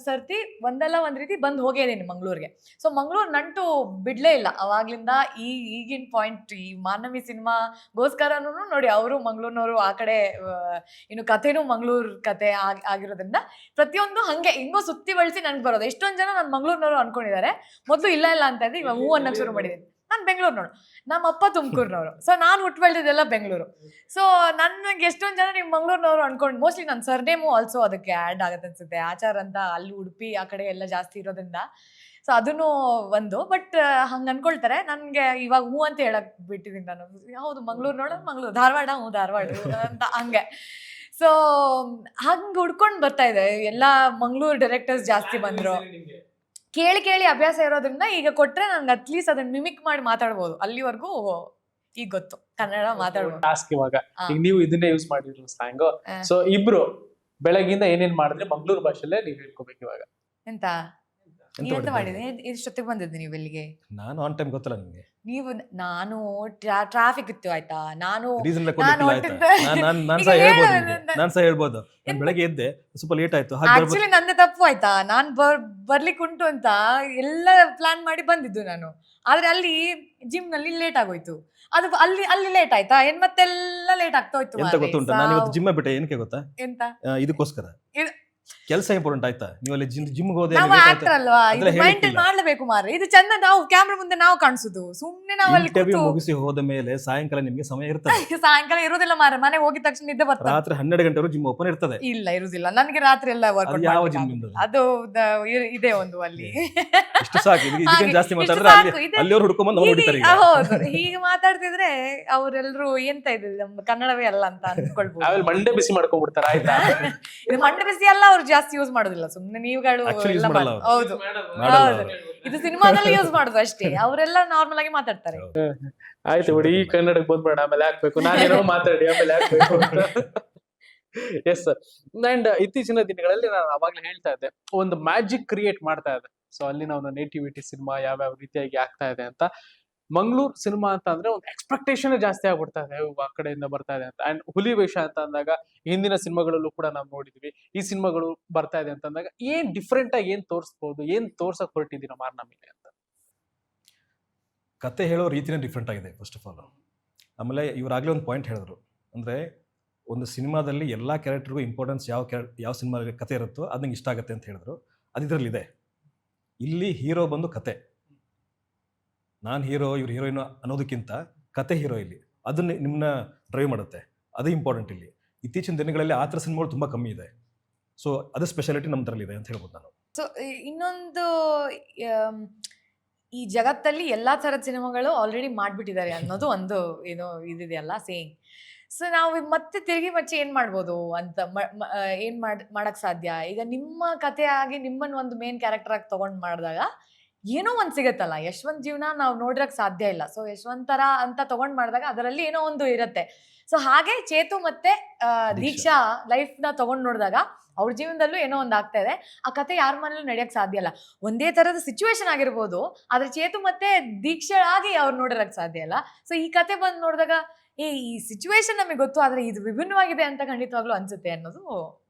ಸರ್ತಿ ಒಂದಲ್ಲ ಒಂದು ರೀತಿ ಬಂದು ಹೋಗೇ ಮಂಗ್ಳೂರಿಗೆ. ಸೊ ಮಂಗಳೂರು ನಂಟು ಬಿಡ್ಲೇ ಇಲ್ಲ. ಅವಾಗ್ಲಿಂದ ಈ ಈಗಿನ ಪಾಯಿಂಟ್ ಈ ಮಾನವಿ ಸಿನಿಮಾಗೋಸ್ಕರನೂ ನೋಡಿ ಅವರು ಮಂಗಳೂರಿನವರು ಆ ಕಡೆ ಇನ್ನು ಕಥೆನೂ ಮಂಗಳೂರು ಕತೆ ಆಗ್, ಆಗಿರೋದ್ರಿಂದ ಪ್ರತಿಯೊಂದು ಹಂಗೆ. ಹಿಂಗೋ ಸುತ್ತಿ ಬಳಸಿ ನನ್ಗೆ ಬರೋದು. ಎಷ್ಟೊಂದು ಜನ ನಾನು ಮಂಗಳೂರಿನವರು ಅನ್ಕೊಂಡಿದ್ದಾರೆ ಮೊದಲು ಇಲ್ಲ ಇಲ್ಲ ಅಂತ ಇದ್ದೆ ಇವಾಗ ಹೂ ಅನ್ನಕ್ಕೆ ಶುರು ಮಾಡಿದ್ದೀನಿ. ನಾನು ಬೆಂಗಳೂರಿನೋಳು ನಮ್ಮ ಅಪ್ಪ ತುಮಕೂರಿನವರು. ಸೊ ನಾನು ಹುಟ್ಟು ಬೆಳೆದಿದ್ದೆಲ್ಲ ಬೆಂಗಳೂರು. ಸೊ ನನಗೆ ಎಷ್ಟೊಂದು ಜನ ನಿಮ್ಮ ಮಂಗಳೂರಿನವರು ಅನ್ಕೊಂಡು ಮೋಸ್ಟ್ಲಿ ನನ್ನ ಸರ್ನೇಮು ಆಲ್ಸೋ ಅದಕ್ಕೆ ಆ್ಯಡ್ ಆಗುತ್ತೆ ಅನ್ಸುತ್ತೆ. ಆಚಾರ ಅಂತ ಅಲ್ಲಿ ಉಡುಪಿ ಆ ಕಡೆ ಎಲ್ಲ ಜಾಸ್ತಿ ಇರೋದ್ರಿಂದ. ಸೊ ಅದನ್ನು ಒಂದು. ಬಟ್ ಹಂಗೆ ಅನ್ಕೊಳ್ತಾರೆ. ನನಗೆ ಇವಾಗ ಹೂ ಅಂತ ಹೇಳಕ್ ಬಿಟ್ಟಿದ್ದೀನಿ ನಾನು. ಹೌದು ಮಂಗಳೂರು ನೋಡೋದು ಮಂಗಳೂರು. ಧಾರವಾಡ ಹ್ಞೂ ಧಾರವಾಡ ಅಂತ ಹಂಗೆ. ಸೊ ಹಂಗೆ ಹುಡ್ಕೊಂಡು ಬರ್ತಾ ಇದೆ. ಎಲ್ಲ ಮಂಗಳೂರು ಡೈರೆಕ್ಟರ್ಸ್ ಜಾಸ್ತಿ ಬಂದರು. ಕೇಳಿ ಕೇಳಿ ಅಭ್ಯಾಸ ಇರೋದ್ರಿಂದ ಈಗ ಕೊಟ್ರೆ ನನ್ಗೆ ಅಟ್ಲೀಸ್ಟ್ ಅದನ್ನ ಮಿಮಿಕ್ ಮಾಡಿ ಮಾತಾಡ್ಬೋದು. ಅಲ್ಲಿವರೆಗೂ ಈಗ ಗೊತ್ತು. ಕನ್ನಡ ಮಾತಾಡ್ಬೋದು. ಟಾಸ್ಕ್ ಇವಾಗ. ಈಗ ನೀವು ಇದನ್ನೇ ಯೂಸ್ ಮಾಡಿರೋ ಸ್ಲ್ಯಾಂಗ್. ಸೊ ಇಬ್ರು ಬೆಳಗಿಂದ ಏನೇನ್ ಮಾಡಿದ್ರೆ ಮಂಗಳೂರು ಭಾಷೆಲ್ಲೇ ನೀವು ಹೇಳ್ಕೋಬೇಕು ಇವಾಗ. ಎಂತ? ಎಂತ ಮಾಡಿದೆ ಇಷ್ಟೊತ್ತಿಗೆ ಬಂದಿದ್ದು ನೀವು ಇಲ್ಲಿಗೆ? ನಾನು ಆನ್ ಟೈಮ್ ಗೊತ್ತಲ್ಲ ನಿಮಗೆ. ನೀವು ನಾನು ಟ್ರಾಫಿಕ್ ಇತ್ತು ಆಯ್ತಾ? ನಾನು ರೀಸನ್ ನಾನು ಸಹ ಹೇಳ್ಬೋದು ನಾನು ಸಹ ಹೇಳ್ಬೋದು. ನಾನು ಬೆಳಗ್ಗೆ ಎದ್ದೆ ಸ್ವಲ್ಪ ಲೇಟ್ ಆಯ್ತು. ಆಕ್ಚುಲಿ ನಂದೇ ತಪ್ಪು ಆಯ್ತಾ? ನಾನು ಬರ್ ಬರ್ಲಿಕ್ಕೆ ಉಂಟು ಅಂತ ಎಲ್ಲ ಪ್ಲಾನ್ ಮಾಡಿ ಬಂದಿದ್ದು ನಾನು. ಆದ್ರೆ ಅಲ್ಲಿ ಜಿಮ್ನಲ್ಲಿ ಲೇಟ್ ಆಗೋಯ್ತು. ಅದು ಅಲ್ಲಿ ಅಲ್ಲಿ ಲೇಟ್ ಆಯ್ತಾ? ಏನ್ ಮತ್ತೆಲ್ಲ ಲೇಟ್ ಆಗ್ತಾ ಹೋಯ್ತು ಎಂತ ಗೊತ್ತುಂಟು? ನಾನು ಇವತ್ತು. ಜಿಮ್ ಬಿಟ್ಟೆ. ಏನಕ್ಕೆ ಗೊತ್ತಾ? ಎಂತ? ಇದಕ್ಕೋಸ್ಕರ. ಇದು- ಕೆಲಸ ಇಂಪಾರ್ಟೆಂಟ್ ಆಯ್ತಾ? ನೀವು ಅಲ್ಲಿ ಜಿಮ್ ಜಿಮ್ಗೆ ಹೋದೆ ನಾವು ಆಕ್ಟರ್ ಅಲ್ವಾ? ಇದು ಮೈಂಟೈನ್ ಮಾಡ್ಲೇಬೇಕು ಮಾರ್ರೆ. ಇದು ಚಂದ ನಾವು ಕ್ಯಾಮ್ರಾ ಮುಂದೆ ನಾವು ಕಾಣಿಸುದು. ಸುಮ್ನೆ ನಾವು ಅಲ್ಲಿ ಕೂತು ಮುಗಿಸಿ ಹೋದ ಮೇಲೆ ಸಾಯಂಕಾಲ ನಿಮಗೆ ಸಮಯ ಇರ್ತದೆ. ಸಾಯಂಕಾಲ ಇರೋದಿಲ್ಲ ಮಾರ್ರೆ. ಮನೆ ಹೋಗಿದ ತಕ್ಷಣ ನಿದ್ದೆ ಬರ್ತದೆ. ರಾತ್ರಿ ಹನ್ನೆರಡು ಗಂಟೆವರೆಗೂ ಜಿಮ್ ಓಪನ್ ಇರ್ತದೆ. ಇಲ್ಲ ಇರುದಿಲ್ಲ. ನನಗೆ ರಾತ್ರಿ ಎಲ್ಲ ಅದು ವರ್ಕೌಟ್ ಯಾವ ಜಿಮ್ ಅದು ಇದೆ ಒಂದು ಅಲ್ಲಿ. ಇಷ್ಟು ಸಾಕು. ಇದಕ್ಕೆ ಇದಕ್ಕಿಂತ ಜಾಸ್ತಿ ಮಾತಾಡಿದ್ರೆ ಅಲ್ಲಿ ಹುಡ್ಕೊಂಬಂದು ನಮ್ಮ ಹೊಡಿತಾರೆ ಹೌದು. ಹೀಗೆ ಮಾತಾಡ್ತಿದ್ರೆ ಅವರೆಲ್ಲರೂ ಎಂತ ಇದು ನಮ್ಮ ಕನ್ನಡವೇ ಅಲ್ಲ ಅಂತ ಅನ್ಕೊಳ್ಬಹುದು ಆಮೇಲೆ ಮಂಡೆ ಬಿಸಿ ಮಾಡ್ಕೊಂಡ್ಬಿಡ್ತಾರೆ ಆಯ್ತಾ? ಇದು ಮಂಡ ಬಿಸಿ ಅಲ್ಲ ಅವ್ರು ಜಾಸ್ತಿ ಯೂಸ್ ಮಾಡೋದಿಲ್ಲ. ಸುಮ್ಮನೆ ನೀವುಗಳು Actually use ಎಲ್ಲ ಮಾಡಲ್ಲ ಮಾಡ್- ಹೌದು. ಮಾಡಲ್ಲ ಹೌದು. ಇದು ಸಿನಿಮಾದಲ್ಲಿ ಯೂಸ್ ಮಾಡೋದು ಅಷ್ಟೇ. ಅವರೆಲ್ಲ ನಾರ್ಮಲ್ ಆಗಿ ಮಾತಾಡ್ತಾರೆ. ಆಯ್ತು ಬಿಡಿ ಈ ಕನ್ನಡಕ್ಕೆ ಬಂದ್ಬೇಡ ಆಮೇಲೆ ಹಾಕ್ಬೇಕು. ನಾನೇನೋ ಮಾತಾಡಿ ಆಮೇಲೆ ಹಾಕ್ಬೇಕು ಎಸ್ ಸರ್ ಅಂಡ್ ಇತ್ತೀಚಿನ ದಿನಗಳಲ್ಲಿ ನಾನು ಅವಾಗ್ಲೇ ಹೇಳ್ತಾ ಇದ್ದೆ ಒಂದು ಮ್ಯಾಜಿಕ್ ಕ್ರಿಯೇಟ್ ಮಾಡ್ತಾ ಇದೆ ಸೊ ಅಲ್ಲಿನ ಒಂದು ನೇಟಿವಿಟಿ ಸಿನಿಮಾ ಯಾವ್ಯಾವ ರೀತಿಯಾಗಿ ಆಗ್ತಾ ಇದೆ ಅಂತ. ಮಂಗಳೂರು ಸಿನಿಮಾ ಅಂತ ಅಂದ್ರೆ ಒಂದು ಎಕ್ಸ್ಪೆಕ್ಟೇಷನ್ ಜಾಸ್ತಿ ಆಗ್ಬಿಡ್ತಾ ಇದೆ ಆ ಕಡೆಯಿಂದ ಬರ್ತಾ ಇದೆ ಅಂತ. ಅಂಡ್ ಹುಲಿ ವೇಷ ಅಂತ ಅಂದಾಗ ಹಿಂದಿನ ಸಿನಿಮಾಗಳಲ್ಲೂ ಕೂಡ ನಾವು ನೋಡಿದ್ವಿ. ಈ ಸಿನಿಮಾಗಳು ಬರ್ತಾ ಇದೆ ಅಂತ ಅಂದಾಗ ಏನ್ ಡಿಫ್ರೆಂಟ್ ಆಗಿ ಏನ್ ತೋರಿಸ್ಬೋದು, ಏನ್ ತೋರ್ಸಕ್ ಹೊರಟಿದ್ದೀರಾ ಮಾರ್ನಮಿಗೆ ಅಂತ? ಕತೆ ಹೇಳೋ ರೀತಿನೇ ಡಿಫ್ರೆಂಟ್ ಆಗಿದೆ ಫಸ್ಟ್ ಆಫ್ ಆಲ್ ಆಮೇಲೆ ಇವರಾಗಲೇ ಒಂದು ಪಾಯಿಂಟ್ ಹೇಳಿದ್ರು. ಅಂದರೆ ಒಂದು ಸಿನಿಮಾದಲ್ಲಿ ಎಲ್ಲ ಕ್ಯಾರೆಕ್ಟರ್ಗೂ ಇಂಪಾರ್ಟೆನ್ಸ್ ಯಾವ ಯಾವ ಸಿನಿಮಾ ಕತೆ ಇರುತ್ತೋ ಅದು ನಂಗೆ ಇಷ್ಟ ಆಗುತ್ತೆ ಅಂತ ಹೇಳಿದ್ರು. ಅದು ಇದರಲ್ಲಿದೆ. ಇಲ್ಲಿ ಹೀರೋ ಬಂದು ಕತೆ. ನಾನು ಹೀರೋ, ಇವ್ರು ಹೀರೋಯಿನ್ ಅನ್ನೋದಕ್ಕಿಂತ ಕತೆ ಹೀರೋ ಇಲ್ಲಿ. ಅದನ್ನ ನಿಮ್ಮನ್ನ ಡ್ರೈವ್ ಮಾಡುತ್ತೆ. ಅದು ಇಂಪಾರ್ಟೆಂಟ್ ಇಲ್ಲಿ. ಇತ್ತೀಚಿನ ದಿನಗಳಲ್ಲಿ ಆ ಥರ ಸಿನಿಮಾಗಳು ತುಂಬ ಕಮ್ಮಿ ಇದೆ. ಸೊ ಅದು ಸ್ಪೆಷಾಲಿಟಿ ನಮ್ಮದ್ರಲ್ಲಿದೆ ಅಂತ ಹೇಳ್ಬೋದು ನಾನು. ಸೊ ಇನ್ನೊಂದು ಈ ಜಗತ್ತಲ್ಲಿ ಎಲ್ಲ ಥರದ ಸಿನಿಮಾಗಳು ಆಲ್ರೆಡಿ ಮಾಡಿಬಿಟ್ಟಿದ್ದಾರೆ ಅನ್ನೋದು ಒಂದು ಏನೋ ಇದಿದೆಯಲ್ಲ ಸೇಯಿಂಗ್ ಸೊ ನಾವು ಮತ್ತೆ ತಿರುಗಿ ಮಚ್ಚಿ ಏನು ಮಾಡ್ಬೋದು ಅಂತ ಏನು ಮಾಡಿ ಮಾಡೋಕ್ಕೆ ಸಾಧ್ಯ? ಈಗ ನಿಮ್ಮ ಕಥೆ ಆಗಿ ನಿಮ್ಮನ್ನು ಒಂದು ಮೇನ್ ಕ್ಯಾರೆಕ್ಟರ್ ಆಗಿ ತೊಗೊಂಡು ಮಾಡಿದಾಗ ಏನೋ ಒಂದು ಸಿಗತ್ತಲ್ಲ ಯಶವಂತ್ ಜೀವನ ನಾವು ನೋಡ್ರಕ್ ಸಾಧ್ಯ ಇಲ್ಲ. ಸೊ ಯಶವಂತರ ಅಂತ ತಗೊಂಡ್ ಮಾಡಿದಾಗ ಅದರಲ್ಲಿ ಏನೋ ಒಂದು ಇರುತ್ತೆ. ಸೊ ಹಾಗೆ ಚೇತು ಮತ್ತೆ ದೀಕ್ಷಾ. ಲೈಫ್ನ ತಗೊಂಡ್ ನೋಡಿದಾಗ ಅವ್ರ ಜೀವನದಲ್ಲೂ ಏನೋ ಒಂದು ಆಗ್ತಾ ಇದೆ. ಆ ಕತೆ ಯಾರ ಮನೇಲೂ ನಡೆಯಕ್ ಸಾಧ್ಯ ಇಲ್ಲ. ಒಂದೇ ತರದ ಸಿಚುವೇಶನ್ ಆಗಿರ್ಬೋದು ಆದ್ರೆ ಚೇತು ಮತ್ತೆ ದೀಕ್ಷಳಾಗಿ ಅವ್ರು ನೋಡಿರಕ್ ಸಾಧ್ಯ ಇಲ್ಲ. ಸೊ ಈ ಕತೆ ಬಂದು ನೋಡಿದಾಗ ಏ ಈ ಸಿಚುವೇಶನ್ ನಮಗೆ ಗೊತ್ತು ಆದ್ರೆ ಇದು ವಿಭಿನ್ನವಾಗಿದೆ ಅಂತ ಖಂಡಿತವಾಗ್ಲೂ ಅನ್ಸುತ್ತೆ ಅನ್ನೋದು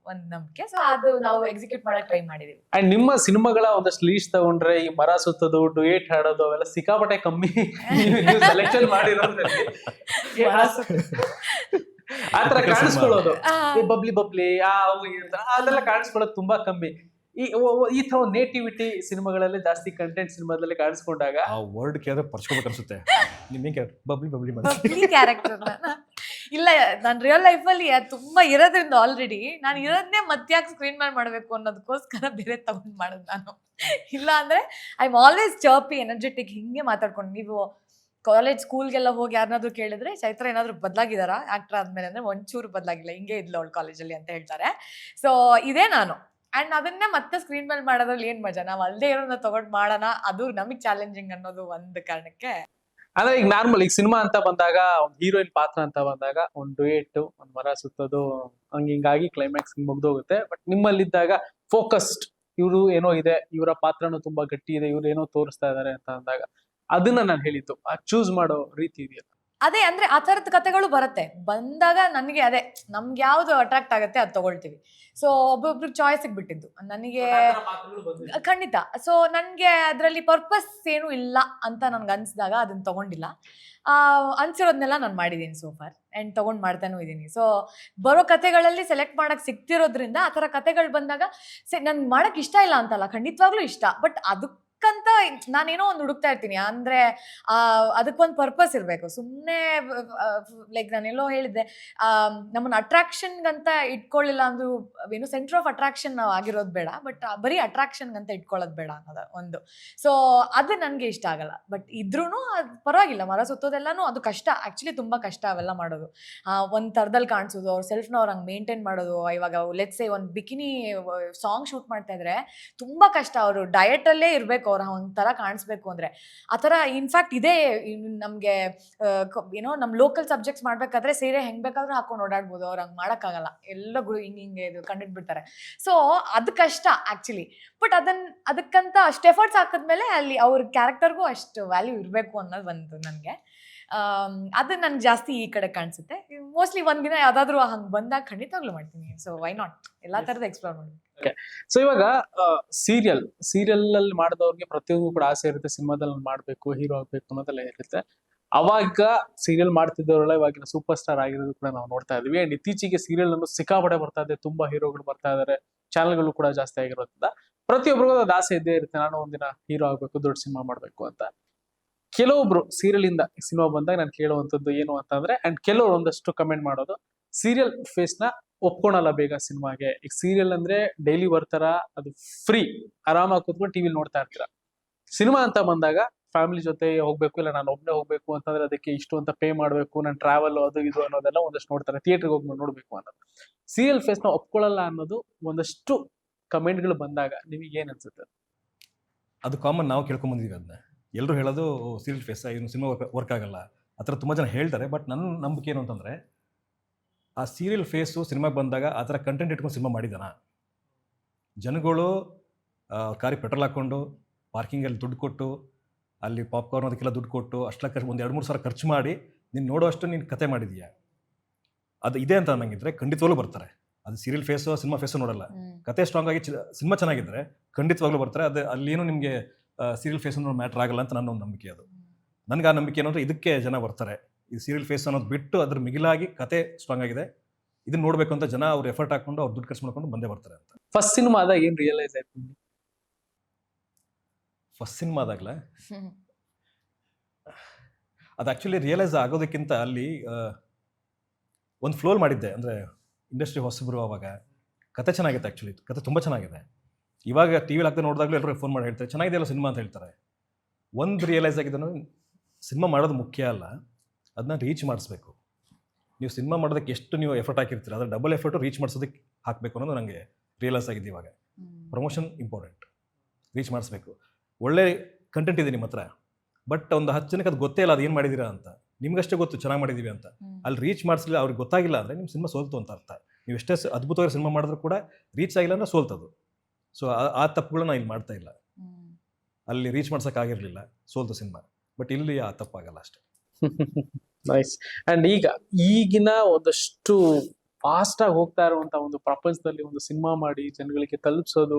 ಒಂದ್ ನಂಬಿಕೆ. ಸೊ ಅದು ನಾವು ಎಕ್ಸಿಕ್ಯೂಟ್ ಮಾಡಕ್ ಟ್ರೈ ಮಾಡಿದೀವಿ. ಅಂಡ್ ನಿಮ್ಮ ಸಿನಿಮಾಗಳ ಒಂದಷ್ಟು ಲೀಸ್ಟ್ ತಗೊಂಡ್ರೆ ಈ ಮರ ಸುತ್ತೋದು ಡುಯೇಟ್ ಹಾಡೋದು ಅವೆಲ್ಲ ಸಿಕ್ಕಾಪಟ್ಟೆ ಕಮ್ಮಿ ನೀವು ಸೆಲೆಕ್ಷನ್ ಮಾಡಿರೋದ್ರಲ್ಲಿ. ಆತರ ಕಾಣಿಸ್ಕೊಳ್ಳೋದು. ಈ ಬಬ್ಲಿ ಬಬ್ಲಿ ಆ ಅದೆಲ್ಲ ಕಾಣಿಸ್ಕೊಳ್ಳೋದು ತುಂಬಾ ಕಮ್ಮಿ. ಈ ಈ ತರ ನೇಟಿವಿಟಿ ಸಿನಿಮಾಗಳಲ್ಲಿ ಜಾಸ್ತಿ ಕಂಟೆಂಟ್ ಸಿನಿಮಾದಲ್ಲಿ ಕಾಣಿಸ್ಕೊಂಡಾಗ ಆ ವರ್ಡ್ ಕೇಳಿದ್ರೆ ಪರ್ಚ್ಕೋಬೇಕು ಅನ್ಸುತ್ತೆ. ನಿಮ್ಗೆ ಬಬ್ಲಿ ಬಬ್ಲಿ ಕ್ಯಾರೆಕ್ಟರ್ ಇಲ್ಲ ನಾನು ರಿಯಲ್ ಲೈಫಲ್ಲಿ ತುಂಬಾ ಇರೋದ್ರಿಂದ ಆಲ್ರೆಡಿ ನಾನು ಇರೋದನ್ನೇ ಮತ್ತ್ಯಾಕೆ ಸ್ಕ್ರೀನ್ ಮೇಲೆ ಮಾಡಬೇಕು ಅನ್ನೋದಕ್ಕೋಸ್ಕರ ಬೇರೆ ತಗೊಂಡ್ ಮಾಡೋದು ನಾನು. ಇಲ್ಲ ಅಂದ್ರೆ I am always chirpy energetic ಹಿಂಗೆ ಮಾತಾಡ್ಕೊಂಡು. ನೀವು ಕಾಲೇಜ್ ಸ್ಕೂಲ್ಗೆಲ್ಲ ಹೋಗಿ ಯಾರನ್ನಾದ್ರೂ ಕೇಳಿದ್ರೆ ಚೈತ್ರ ಏನಾದರೂ ಬದಲಾಗಿದಾರಾ? ಆಕ್ಟರ್ ಆದ್ಮೇಲೆ ಅಂದ್ರೆ ಒಂಚೂರು ಬದಲಾಗಿಲ್ಲ ಹಿಂಗೆ ಇದ್ಲು ಅವಳು ಕಾಲೇಜಲ್ಲಿ ಅಂತ ಹೇಳ್ತಾರೆ. ಸೊ ಇದೇ ನಾನು. ಅಂಡ್ ಅದನ್ನೇ ಮತ್ತೆ ಸ್ಕ್ರೀನ್ ಮೇಲೆ ಮಾಡೋದ್ರಲ್ಲಿ ಏನ್ ಮಜಾ? ನಾವು ಅಲ್ಲದೆ ಇರೋದನ್ನ ತಗೊಂಡ್ ಮಾಡೋಣ. ಅದು ನಮಗ್ ಚಾಲೆಂಜಿಂಗ್ ಅನ್ನೋದು ಒಂದ್ ಕಾರಣಕ್ಕೆ. ಅಂದ್ರೆ ಈಗ ನಾರ್ಮಲ್ ಈಗ ಸಿನಿಮಾ ಅಂತ ಬಂದಾಗ, ಒಂದು ಹೀರೋಯಿನ್ ಪಾತ್ರ ಅಂತ ಬಂದಾಗ, ಒಂದು ಡುಯೆಟ್ ಒಂದು ಮರ ಸುತ್ತೋದು, ಹಂಗ ಹಿಂಗಾಗಿ ಕ್ಲೈಮ್ಯಾಕ್ಸ್ ಮುಗ್ದೋಗುತ್ತೆ. ಬಟ್ ನಿಮ್ಮಲ್ಲಿದ್ದಾಗ ಫೋಕಸ್ಡ್ ಇವರು ಏನೋ ಇದೆ, ಇವರ ಪಾತ್ರನೂ ತುಂಬಾ ಗಟ್ಟಿ ಇದೆ, ಇವ್ರು ಏನೋ ತೋರಿಸ್ತಾ ಇದಾರೆ ಅಂತ ಅಂದಾಗ, ಅದನ್ನ ನಾನು ಹೇಳಿದ್ದು. ಆ ಚೂಸ್ ಮಾಡೋ ರೀತಿ ಇದೆಯಲ್ಲ. ಅದೇ ಅಂದ್ರೆ ಆ ಥರದ ಕತೆಗಳು ಬರುತ್ತೆ. ಬಂದಾಗ ನನಗೆ ಅದೇ ನಮ್ಗೆ ಯಾವ್ದು ಅಟ್ರಾಕ್ಟ್ ಆಗುತ್ತೆ ಅದು ತಗೊಳ್ತೀವಿ. ಸೊ ಒಬ್ಬೊಬ್ರಿಗೆ ಚಾಯ್ಸಿಗೆ ಬಿಟ್ಟಿದ್ದು ನನಗೆ ಖಂಡಿತ. ಸೊ ನನಗೆ ಅದರಲ್ಲಿ ಪರ್ಪಸ್ ಏನು ಇಲ್ಲ ಅಂತ ನನ್ಗೆ ಅನ್ಸಿದಾಗ ಅದನ್ನ ತಗೊಂಡಿಲ್ಲ. ಆ, ಅನ್ಸಿರೋದ್ನೆಲ್ಲ ನಾನು ಮಾಡಿದ್ದೀನಿ ಸೋಫಾರ್ ಆ್ಯಂಡ್ ತೊಗೊಂಡು ಮಾಡ್ತಾನೂ ಇದ್ದೀನಿ ಸೊ ಬರೋ ಕತೆಗಳಲ್ಲಿ ಸೆಲೆಕ್ಟ್ ಮಾಡೋಕ್ಕೆ ಸಿಗ್ತಿರೋದ್ರಿಂದ ಆ ಥರ ಕತೆಗಳು ಬಂದಾಗ ಸೆ ನನ್ಗೆ ಮಾಡೋಕ್ಕೆ ಇಷ್ಟ ಇಲ್ಲ ಅಂತಲ್ಲ. ಖಂಡಿತವಾಗ್ಲೂ ಇಷ್ಟ. ಬಟ್ ಅದಕ್ಕಂತ ನಾನೇನೋ ಒಂದು ಹುಡುಕ್ತಾ ಇರ್ತೀನಿ. ಅಂದ್ರೆ, ಆ, ಅದಕ್ಕೊಂದು ಪರ್ಪಸ್ ಇರಬೇಕು. ಸುಮ್ಮನೆ ಲೈಕ್ ನಾನೆಲ್ಲೋ ಹೇಳಿದ್ದೆ ನಮ್ಮನ್ನ ಅಟ್ರಾಕ್ಷನ್ಗಂತ ಇಟ್ಕೊಳ್ಳಿಲ್ಲ ಅಂದ್ರೂ, ಏನು ಸೆಂಟರ್ ಆಫ್ ಅಟ್ರಾಕ್ಷನ್ ನಾವು ಆಗಿರೋದು ಬೇಡ ಬಟ್ ಬರೀ ಅಟ್ರಾಕ್ಷನ್ಗಂತ ಇಟ್ಕೊಳ್ಳೋದು ಬೇಡ ಅನ್ನೋದು ಒಂದು. ಸೊ ಅದು ನನಗೆ ಇಷ್ಟ ಆಗಲ್ಲ. ಬಟ್ ಇದ್ರೂ ಅದು ಪರವಾಗಿಲ್ಲ. ಮರ ಸುತ್ತೋದೆಲ್ಲನೂ ಅದು ಕಷ್ಟ. ಆ್ಯಕ್ಚುಲಿ ತುಂಬ ಕಷ್ಟ ಅವೆಲ್ಲ ಮಾಡೋದು. ಒಂದು ಥರದಲ್ಲಿ ಕಾಣಿಸೋದು, ಅವ್ರ ಸೆಲ್ಫ್ನ ಅವ್ರು ಹಂಗೆ ಮೇಂಟೈನ್ ಮಾಡೋದು. ಇವಾಗ ಲೆಟ್ಸೆ ಒಂದು ಬಿಕಿನಿ ಸಾಂಗ್ ಶೂಟ್ ಮಾಡ್ತಾ ಇದ್ರೆ, ತುಂಬ ಕಷ್ಟ. ಅವರು ಡಯಟಲ್ಲೇ ಇರಬೇಕು. ಅವ್ರು ಒಂಥರ ಕಾಣಿಸ್ಬೇಕು ಅಂದರೆ. ಆ ಥರ ಇನ್ಫ್ಯಾಕ್ಟ್ ಇದೇ ನಮಗೆ ಏನೋ ನಮ್ಮ ಲೋಕಲ್ ಸಬ್ಜೆಕ್ಟ್ಸ್ ಮಾಡಬೇಕಾದ್ರೆ ಸೀರೆ ಹೆಂಗ್ ಬೇಕಾದ್ರೂ ಹಾಕೊಂಡು ಓಡಾಡ್ಬೋದು ಅವ್ರು ಹಂಗೆ ಮಾಡೋಕ್ಕಾಗಲ್ಲ. ಎಲ್ಲ ಗುರು ಹಿಂಗೆ ಹಿಂಗೆ ಇದು ಕಂಡಿಟ್ಬಿಡ್ತಾರೆ ಸೊ ಅದು ಕಷ್ಟ ಆ್ಯಕ್ಚುಲಿ ಬಟ್ ಅದನ್ನ ಅದಕ್ಕಂತ ಅಷ್ಟು ಎಫರ್ಟ್ಸ್ ಹಾಕಿದ್ಮೇಲೆ ಅಲ್ಲಿ ಅವ್ರ ಕ್ಯಾರೆಕ್ಟರ್ಗೂ ಅಷ್ಟು ವ್ಯಾಲ್ಯೂ ಇರಬೇಕು ಅನ್ನೋದು ಬಂತು ನನಗೆ. ಅದು ನನ್ಗೆ ಜಾಸ್ತಿ ಈ ಕಡೆ ಕಾಣಿಸುತ್ತೆ. ಮೋಸ್ಟ್ಲಿ ಒಂದಿನ ಯಾವುದಾದ್ರೂ ಹಂಗೆ ಬಂದಾಗ ಖಂಡಿತವಾಗ್ಲೂ ಮಾಡ್ತೀನಿ. ಸೊ ವೈ ನಾಟ್ ಎಲ್ಲಾ ಥರದ ಎಕ್ಸ್ಪ್ಲೋರ್ ಮಾಡ್ತೀನಿ ಸೊ ಇವಾಗ ಸೀರಿಯಲ್ ಸೀರಿಯಲ್ ಅಲ್ಲಿ ಮಾಡಿದವ್ರಿಗೆ ಪ್ರತಿಯೊಂದು ಕೂಡ ಆಸೆ ಇರುತ್ತೆ ಸಿನಿಮಾದಲ್ಲಿ ಮಾಡ್ಬೇಕು ಹೀರೋ ಆಗ್ಬೇಕು ಅನ್ನೋದೆಲ್ಲ ಇರುತ್ತೆ. ಅವಾಗ ಸೀರಿಯಲ್ ಮಾಡ್ತಿದ್ದವರೆಲ್ಲ ಇವಾಗಿನ ಸೂಪರ್ ಸ್ಟಾರ್ ಆಗಿರೋದು ಕೂಡ ನಾವು ನೋಡ್ತಾ ಇದೀವಿ ಅಂಡ್ ಇತ್ತೀಚೆಗೆ ಸೀರಿಯಲ್ ಅನ್ನು ಸಿಕ್ಕಾಪಡೆ ಬರ್ತಾ ಇದೆ. ತುಂಬಾ ಹೀರೋಗಳು ಬರ್ತಾ ಇದಾರೆ. ಚಾನಲ್ಗಳು ಕೂಡ ಜಾಸ್ತಿ ಆಗಿರೋದ್ರಿಂದ ಪ್ರತಿಯೊಬ್ಬರಿಗೂ ಅದು ಆಸೆ ಇದ್ದೇ ಇರುತ್ತೆ. ನಾನು ಒಂದಿನ ಹೀರೋ ಆಗ್ಬೇಕು, ದೊಡ್ಡ ಸಿನಿಮಾ ಮಾಡ್ಬೇಕು ಅಂತ. ಕೆಲವೊಬ್ರು ಸೀರಿಯಲ್ ಇಂದ ಸಿನಿಮಾ ಬಂದಾಗ ನಾನು ಕೇಳುವಂತದ್ದು ಏನು ಅಂತಂದ್ರೆ ಅಂಡ್ ಕೆಲವರು ಒಂದಷ್ಟು ಕಮೆಂಟ್ ಮಾಡೋದು ಸೀರಿಯಲ್ ಫೇಸ್ನ ಒಪ್ಕೊಳಲ್ಲ ಬೇಗ ಸಿನಿಮಾಗೆ. ಈಗ ಸೀರಿಯಲ್ ಅಂದ್ರೆ ಡೈಲಿ ಬರ್ತಾರ ಅದು ಫ್ರೀ ಆರಾಮಾಗಿ ಕೂತ್ಕೊಂಡು ಟಿವಿ ನೋಡ್ತಾ ಇರ್ತೀರ. ಸಿನಿಮಾ ಅಂತ ಬಂದಾಗ ಫ್ಯಾಮಿಲಿ ಜೊತೆ ಹೋಗ್ಬೇಕು, ಇಲ್ಲ ನಾನು ಒಬ್ಬನೇ ಹೋಗ್ಬೇಕು ಅಂತಂದ್ರೆ ಅದಕ್ಕೆ ಇಷ್ಟು ಅಂತ ಪೇ ಮಾಡಬೇಕು, ನಾನು ಟ್ರಾವೆಲ್ ಅದು ಇದು ಅನ್ನೋದೆಲ್ಲ ಒಂದಷ್ಟು ನೋಡ್ತಾರೆ ಥಿಯೇಟರ್ಗೆ ಹೋಗಿ ನೋಡ್ಬೇಕು ಅನ್ನೋದು. ಸೀರಿಯಲ್ ಫೇಸ್ನ ಒಪ್ಕೊಳ್ಳಲ್ಲ ಅನ್ನೋದು ಒಂದಷ್ಟು ಕಮೆಂಟ್ಗಳು ಬಂದಾಗ ನಿಮಗೆ ಏನ್ ಅನ್ಸುತ್ತೆ? ಅದು ಕಾಮನ್ ನಾವು ಕೇಳ್ಕೊಂಬಂದಿದ್ದೀವಿ ಅದನ್ನ ಎಲ್ಲರೂ ಹೇಳೋದು ಸೀರಿಯಲ್ ಫೇಸ್ ಇನ್ನು ಸಿನಿಮಾ ವರ್ಕ್ ಆಗಲ್ಲ. ಆ ಥರ ತುಂಬ ಜನ ಹೇಳ್ತಾರೆ ಬಟ್ ನನ್ನ ನಂಬಿಕೆ ಏನು ಅಂತಂದರೆ ಆ ಸೀರಿಯಲ್ ಫೇಸು ಸಿನಿಮಾಗೆ ಬಂದಾಗ ಆ ಥರ ಕಂಟೆಂಟ್ ಇಟ್ಕೊಂಡು ಸಿನಿಮಾ ಮಾಡಿದ್ದಾನ ಜನಗಳು ಕಾರಿಗೆ ಪೆಟ್ರೋಲ್ ಹಾಕ್ಕೊಂಡು ಪಾರ್ಕಿಂಗಲ್ಲಿ ದುಡ್ಡು ಕೊಟ್ಟು ಅಲ್ಲಿ ಪಾಪ್ಕಾರ್ನ್ ಅದಕ್ಕೆಲ್ಲ ದುಡ್ಡು ಕೊಟ್ಟು ಅಷ್ಟೆಲ್ಲ ಖರ್ಚು ಒಂದು ಎರಡು ಮೂರು ಸಾವಿರ ಖರ್ಚು ಮಾಡಿ ನೀನು ನೋಡೋಷ್ಟು ನೀನು ಕತೆ ಮಾಡಿದೀಯ. ಅದು ಇದೆ ಅಂತ ಅನ್ನಂಗಿದ್ರೆ ಖಂಡಿತವಾಗ್ಲೂ ಬರ್ತಾರೆ. ಅದು ಸೀರಿಯಲ್ ಫೇಸು ಸಿನಿಮಾ ಫೇಸು ನೋಡಲ್ಲ. ಕತೆ ಸ್ಟ್ರಾಂಗ್ ಆಗಿ ಸಿನಿಮಾ ಚೆನ್ನಾಗಿದ್ರೆ ಖಂಡಿತವಾಗ್ಲೂ ಬರ್ತಾರೆ. ಅದು ಅಲ್ಲೇನು ನಿಮಗೆ ಸೀರಿಯಲ್ ಫೇಸ್ ಅನ್ನೋ ಮ್ಯಾಟ್ರ್ ಆಗಲ್ಲ ಅಂತ ನನ್ನ ಒಂದು ನಂಬಿಕೆ ಅದು. ನನಗೆ ಆ ನಂಬಿಕೆ ಏನಂದ್ರೆ ಇದಕ್ಕೆ ಜನ ಬರ್ತಾರೆ. ಈ ಸೀರಿಯಲ್ ಫೇಸ್ ಅನ್ನೋದು ಬಿಟ್ಟು ಅದ್ರ ಮಿಗಿಲಾಗಿ ಕತೆ ಸ್ಟ್ರಾಂಗ್ ಆಗಿದೆ. ಇದನ್ನ ನೋಡ್ಬೇಕು ಅಂತ ಜನ ಅವ್ರು ಎಫರ್ಟ್ ಹಾಕೊಂಡು ಅವ್ರು ದುಡ್ಡು ಖರ್ಚು ಮಾಡ್ಕೊಂಡು ಬಂದೇ ಬರ್ತಾರೆ ಅಂತ. ಫಸ್ಟ್ ಸಿನಿಮಾ ಆದಾಗ ಏನು ರಿಯಲೈಸ್ ಆಯ್ತು ಫಸ್ಟ್ ಸಿನಿಮಾ ಸಿನಿಮಾದಾಗಲೇ? ಅದು ಆ್ಯಕ್ಚುಲಿ ರಿಯಲೈಸ್ ಆಗೋದಕ್ಕಿಂತ ಅಲ್ಲಿ ಒಂದು ಫ್ಲೋಲ್ ಮಾಡಿದ್ದೆ. ಅಂದರೆ ಇಂಡಸ್ಟ್ರಿ ಹೊಸಬರು ಅವಾಗ. ಕತೆ ಚೆನ್ನಾಗಿತ್ತು ಆ್ಯಕ್ಚುಲಿ ಕತೆ ತುಂಬ ಚೆನ್ನಾಗಿದೆ. ಇವಾಗ ಟಿ ವಿಲಿ ಹಾಕ್ದೆ ನೋಡಿದಾಗಲೂ ಎಲ್ಲರೂ ಫೋನ್ ಮಾಡಿ ಹೇಳ್ತಾರೆ. ಚೆನ್ನಾಗಿದೆ ಅಲ್ಲ ಸಿನಿಮಾ ಅಂತ ಹೇಳ್ತಾರೆ. ಒಂದು ರಿಯಲೈಸ್ ಆಗಿದ್ದು ಸಿನಿಮಾ ಮಾಡೋದು ಮುಖ್ಯ ಅಲ್ಲ. ಅದನ್ನ ರೀಚ್ ಮಾಡಿಸ್ಬೇಕು. ನೀವು ಸಿನಿಮಾ ಮಾಡೋದಕ್ಕೆ ಎಷ್ಟು ನೀವು ಎಫರ್ಟ್ ಹಾಕಿರ್ತೀರ ಅದ್ರ ಡಬಲ್ ಎಫರ್ಟು ರೀಚ್ ಮಾಡಿಸೋದಕ್ಕೆ ಹಾಕಬೇಕು ಅನ್ನೋದು ನನಗೆ ರಿಯಲೈಸ್ ಆಗಿದೆ ಇವಾಗ. ಪ್ರಮೋಷನ್ ಇಂಪಾರ್ಟೆಂಟ್ ರೀಚ್ ಮಾಡಿಸ್ಬೇಕು. ಒಳ್ಳೆ ಕಂಟೆಂಟ್ ಇದೆ ನಿಮ್ಮ ಹತ್ರ ಬಟ್ ಒಂದು ಹತ್ತು ಜನಕ್ಕೆ ಅದು ಗೊತ್ತೇ ಇಲ್ಲ ಅದು ಏನು ಮಾಡಿದ್ದೀರಾ ಅಂತ. ನಿಮ್ಗಷ್ಟೇ ಗೊತ್ತು ಚೆನ್ನಾಗಿ ಮಾಡಿದ್ದೀವಿ ಅಂತ. ಅಲ್ಲಿ ರೀಚ್ ಮಾಡಿಸಲಿಲ್ಲ ಅವ್ರಿಗೆ ಗೊತ್ತಾಗಿಲ್ಲ ಅಂದರೆ ನಿಮ್ಮ ಸಿನಿಮಾ ಸೋಲ್ತು ಅಂತ ಅರ್ಥ. ನೀವು ಎಷ್ಟೇ ಅದ್ಭುತವಾಗಿ ಸಿನಿಮಾ ಮಾಡಿದ್ರು ಕೂಡ ರೀಚ್ ಆಗಿಲ್ಲ ಅಂದರೆ ಸೋಲ್ತದು. ಸೊ ಆ ತಪ್ಪುಗಳನ್ನ ಇಲ್ಲಿ ಮಾಡ್ತಾ ಇಲ್ಲ. ಅಲ್ಲಿ ರೀಚ್ ಮಾಡ್ಸೋಕ್ಕಾಗಿರಲಿಲ್ಲ ಸೋಲ್ತು ಸಿನಿಮಾ ಬಟ್ ಇಲ್ಲಿ ಆ ತಪ್ಪಾಗಲ್ಲ ಅಷ್ಟೇ. ನೈಸ್ ಅಂಡ್ ಈಗ ಈಗಿನ ಒಂದಷ್ಟು ಫಾಸ್ಟ್ ಆಗಿ ಹೋಗ್ತಾ ಇರುವಂತ ಒಂದು ಪ್ರಪಂಚದಲ್ಲಿ ಒಂದು ಸಿನಿಮಾ ಮಾಡಿ ಜನಗಳಿಗೆ ತಲುಪಿಸೋದು,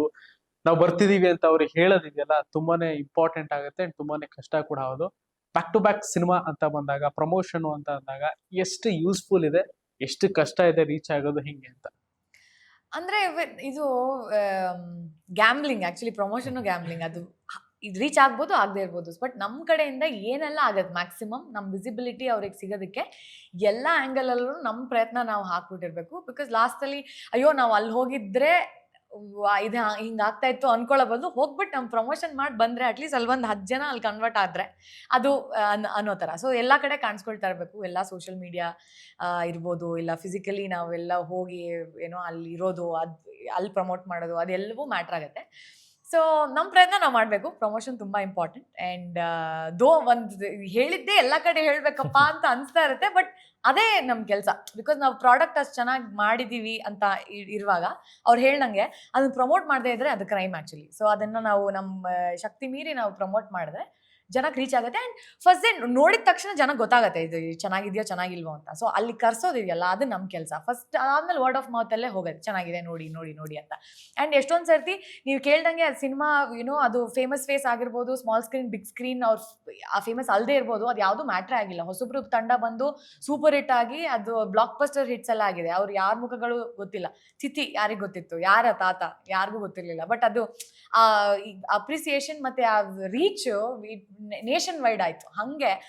ನಾವು ಬರ್ತಿದೀವಿ ಅಂತ ಅವ್ರಿಗೆ ಹೇಳೋದಿದೆಯಲ್ಲ, ತುಂಬಾನೇ ಇಂಪಾರ್ಟೆಂಟ್ ಆಗುತ್ತೆ ಅಂಡ್ ತುಂಬಾನೇ ಕಷ್ಟ ಕೂಡ ಹೌದು. ಬ್ಯಾಕ್ ಟು ಬ್ಯಾಕ್ ಸಿನಿಮಾ ಅಂತ ಬಂದಾಗ ಪ್ರಮೋಷನ್ ಅಂತ ಅಂದಾಗ ಎಷ್ಟು ಯೂಸ್ಫುಲ್ ಇದೆ, ಎಷ್ಟು ಕಷ್ಟ ಇದೆ ರೀಚ್ ಆಗೋದು ಹಿಂಗೆ ಅಂತ? ಅಂದ್ರೆ ಇದು ಗ್ಯಾಮ್ಲಿಂಗ್ ಆಕ್ಚುಲಿ ಪ್ರಮೋಷನ್ ಗ್ಯಾಮ್ಲಿಂಗ್ ಅದು. ಇದು ರೀಚ್ ಆಗ್ಬೋದು, ಆಗದೆ ಇರ್ಬೋದು. ಬಟ್ ನಮ್ಮ ಕಡೆಯಿಂದ ಏನೆಲ್ಲ ಆಗುತ್ತೆ? ಮ್ಯಾಕ್ಸಿಮಮ್ ನಮ್ಮ ವಿಸಿಬಿಲಿಟಿ ಅವ್ರಿಗೆ ಸಿಗೋದಕ್ಕೆ ಎಲ್ಲ ಆ್ಯಂಗಲಲ್ಲೂ ನಮ್ಮ ಪ್ರಯತ್ನ ನಾವು ಹಾಕ್ಬಿಟ್ಟಿರಬೇಕು. ಬಿಕಾಸ್ ಲಾಸ್ಟಲ್ಲಿ ಅಯ್ಯೋ, ನಾವು ಅಲ್ಲಿ ಹೋಗಿದ್ರೆ ಇದು ಹಿಂಗೆ ಆಗ್ತಾ ಇತ್ತು ಅನ್ಕೊಳ್ಳೋ ಬದಲು ಹೋಗ್ಬಿಟ್ಟು ನಮ್ಮ ಪ್ರಮೋಷನ್ ಮಾಡಿ ಬಂದರೆ ಅಟ್ಲೀಸ್ಟ್ ಅಲ್ಲಿ ಒಂದು ಹತ್ತು ಜನ ಅಲ್ಲಿ ಕನ್ವರ್ಟ್ ಆದರೆ ಅದು ಅನ್ನೋ ಥರ. ಸೊ ಎಲ್ಲ ಕಡೆ ಕಾಣಿಸ್ಕೊಳ್ತಾ ಇರಬೇಕು. ಎಲ್ಲ ಸೋಷಿಯಲ್ ಮೀಡಿಯಾ ಇರ್ಬೋದು. ಇಲ್ಲ ಫಿಸಿಕಲಿ ನಾವೆಲ್ಲ ಹೋಗಿ, ಏನೋ ಅಲ್ಲಿ ಇರೋದು, ಅದು, ಅಲ್ಲಿ ಪ್ರಮೋಟ್ ಮಾಡೋದು, ಅದೆಲ್ಲವೂ ಮ್ಯಾಟ್ರ್ ಆಗುತ್ತೆ. ಸೊ ನಮ್ಮ ಪ್ರಯತ್ನ ನಾವು ಮಾಡಬೇಕು. ಪ್ರಮೋಷನ್ ತುಂಬ ಇಂಪಾರ್ಟೆಂಟ್ ಆ್ಯಂಡ್ ದೋ ಒಂದು ಹೇಳಿದ್ದೆ ಎಲ್ಲ ಕಡೆ ಹೇಳಬೇಕಪ್ಪ ಅಂತ ಅನಿಸ್ತಾ ಇರುತ್ತೆ ಬಟ್ ಅದೇ ನಮ್ಮ ಕೆಲಸ. ಬಿಕಾಸ್ ನಾವು ಪ್ರಾಡಕ್ಟ್ ಅಷ್ಟು ಚೆನ್ನಾಗಿ ಮಾಡಿದ್ದೀವಿ ಅಂತ ಇರುವಾಗ ಅವ್ರು ಹೇಳ್ದಂಗೆ ಅದನ್ನು ಪ್ರಮೋಟ್ ಮಾಡದೇ ಇದ್ರೆ ಅದು ಕ್ರೈಮ್ ಆ್ಯಕ್ಚುಲಿ ಸೊ ಅದನ್ನು ನಾವು ನಮ್ಮ ಶಕ್ತಿ ಮೀರಿ ನಾವು ಪ್ರಮೋಟ್ ಮಾಡಿದ್ರೆ ಜನಕ್ಕೆ ರೀಚ್ ಆಗುತ್ತೆ. ಆ್ಯಂಡ್ ಫಸ್ಟ್ ಡೇ ನೋಡಿದ ತಕ್ಷಣ ಜನಕ್ಕೆ ಗೊತ್ತಾಗುತ್ತೆ, ಇದು ಚೆನ್ನಾಗಿದೆಯೋ, ಚೆನ್ನಾಗಿಲ್ವೋ ಅಂತ. ಸೊ ಅಲ್ಲಿ ಕರ್ಸೋದಿದೆಯಲ್ಲ ಅದು ನಮ್ಮ ಕೆಲಸ. ಫಸ್ಟ್ ಆದ್ಮೇಲೆ ವರ್ಡ್ ಆಫ್ ಮೌತಲ್ಲೇ ಹೋಗುತ್ತೆ ಚೆನ್ನಾಗಿದೆ, ನೋಡಿ ನೋಡಿ ನೋಡಿ ಅಂತ. ಆ್ಯಂಡ್ ಎಷ್ಟೊಂದು ಸರ್ತಿ ನೀವು ಕೇಳ್ದಂಗೆ ಅದು ಸಿನಿಮಾ ಏನೋ ಅದು ಫೇಮಸ್ ಫೇಸ್ ಆಗಿರ್ಬೋದು ಸ್ಮಾಲ್ ಸ್ಕ್ರೀನ್ ಬಿಗ್ ಸ್ಕ್ರೀನ್ ಅವ್ರ ಆ ಫೇಮಸ್ ಅಲ್ಲದೆ ಇರ್ಬೋದು, ಅದು ಯಾವುದು ಮ್ಯಾಟ್ರೇ ಆಗಿಲ್ಲ. ಹೊಸಬ್ರು ತಂಡ ಬಂದು ಸೂಪರ್ ಹಿಟ್ ಆಗಿ ಅದು ಬ್ಲಾಕ್ ಬಸ್ಟರ್ ಹಿಟ್ಸ್ ಎಲ್ಲ ಆಗಿದೆ. ಅವ್ರು ಯಾರ ಮುಖಗಳು ಗೊತ್ತಿಲ್ಲ. ಚಿತಿ ಯಾರಿಗೆ ಗೊತ್ತಿತ್ತು? ಯಾರ ತಾತ? ಯಾರಿಗೂ ಗೊತ್ತಿರಲಿಲ್ಲ. ಬಟ್ ಅದು ಅಪ್ರಿಸಿಯೇಷನ್ ಮತ್ತೆ ಆ ರೀಚ್ ನೇಷನ್ ವೈಡ್ ಆಯ್ತು. ಹಂಗೆ.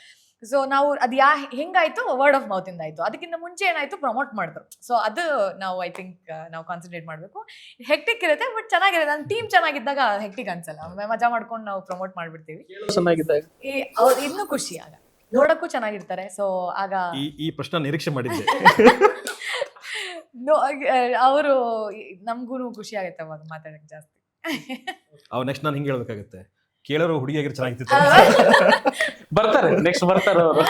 ಸೊ ನಾವು ಅದು ಯಾ ಹೆಂಗಾಯ್ತು ವರ್ಡ್ ಆಫ್ ಮೌತ್ ಇಂದ ಆಯ್ತು. ಅದಕ್ಕಿಂತ ಮುಂಚೆ ಏನಾಯ್ತು ಪ್ರಮೋಟ್ ಮಾಡಿದ್ರು. ಸೊ ಅದು ನಾವು ಐ ಥಿಂಕ್ ನಾವು ಕಾನ್ಸಂಟ್ರೇಟ್ ಮಾಡಬೇಕು. ಹೆಕ್ಟಿಕ್ ಇರುತ್ತೆ ಬಟ್ ಚೆನ್ನಾಗಿರುತ್ತೆ. ನನ್ನ ಟೀಮ್ ಚೆನ್ನಾಗಿದ್ದಾಗ ಹೆಕ್ಟಿಕ್ ಅನ್ಸಲ್ಲ. ಮಜಾ ಮಾಡ್ಕೊಂಡು ನಾವು ಪ್ರಮೋಟ್ ಮಾಡ್ಬಿಡ್ತೀವಿ. ಇನ್ನೂ ಖುಷಿ ಆಗ. ನೋಡಕ್ಕೂ ಚೆನ್ನಾಗಿರ್ತಾರೆ. ಸೊ ಆಗ ಈ ಈ ಪ್ರಶ್ನೆ ನಿರೀಕ್ಷೆ ಮಾಡಿದ್ದೆ. ಅವರು ನಮಗೂ ಖುಷಿ ಆಗುತ್ತೆ ಅವಾಗ ಮಾತಾಡಕ್ಕೆ ಜಾಸ್ತಿ. ಅವ್ ನೆಕ್ಸ್ಟ್ ನಾನು ಹಿಂಗೆ ಹೇಳ್ಬೇಕಾಗತ್ತೆ. ಕೇಳೋರು ಹುಡುಗಿಯಾಗಿರ್ ಚೆನ್ನಾಗಿತ್ತು ಬರ್ತಾರೆ ನೆಕ್ಸ್ಟ್ ಬರ್ತಾರೆ ಅವರು.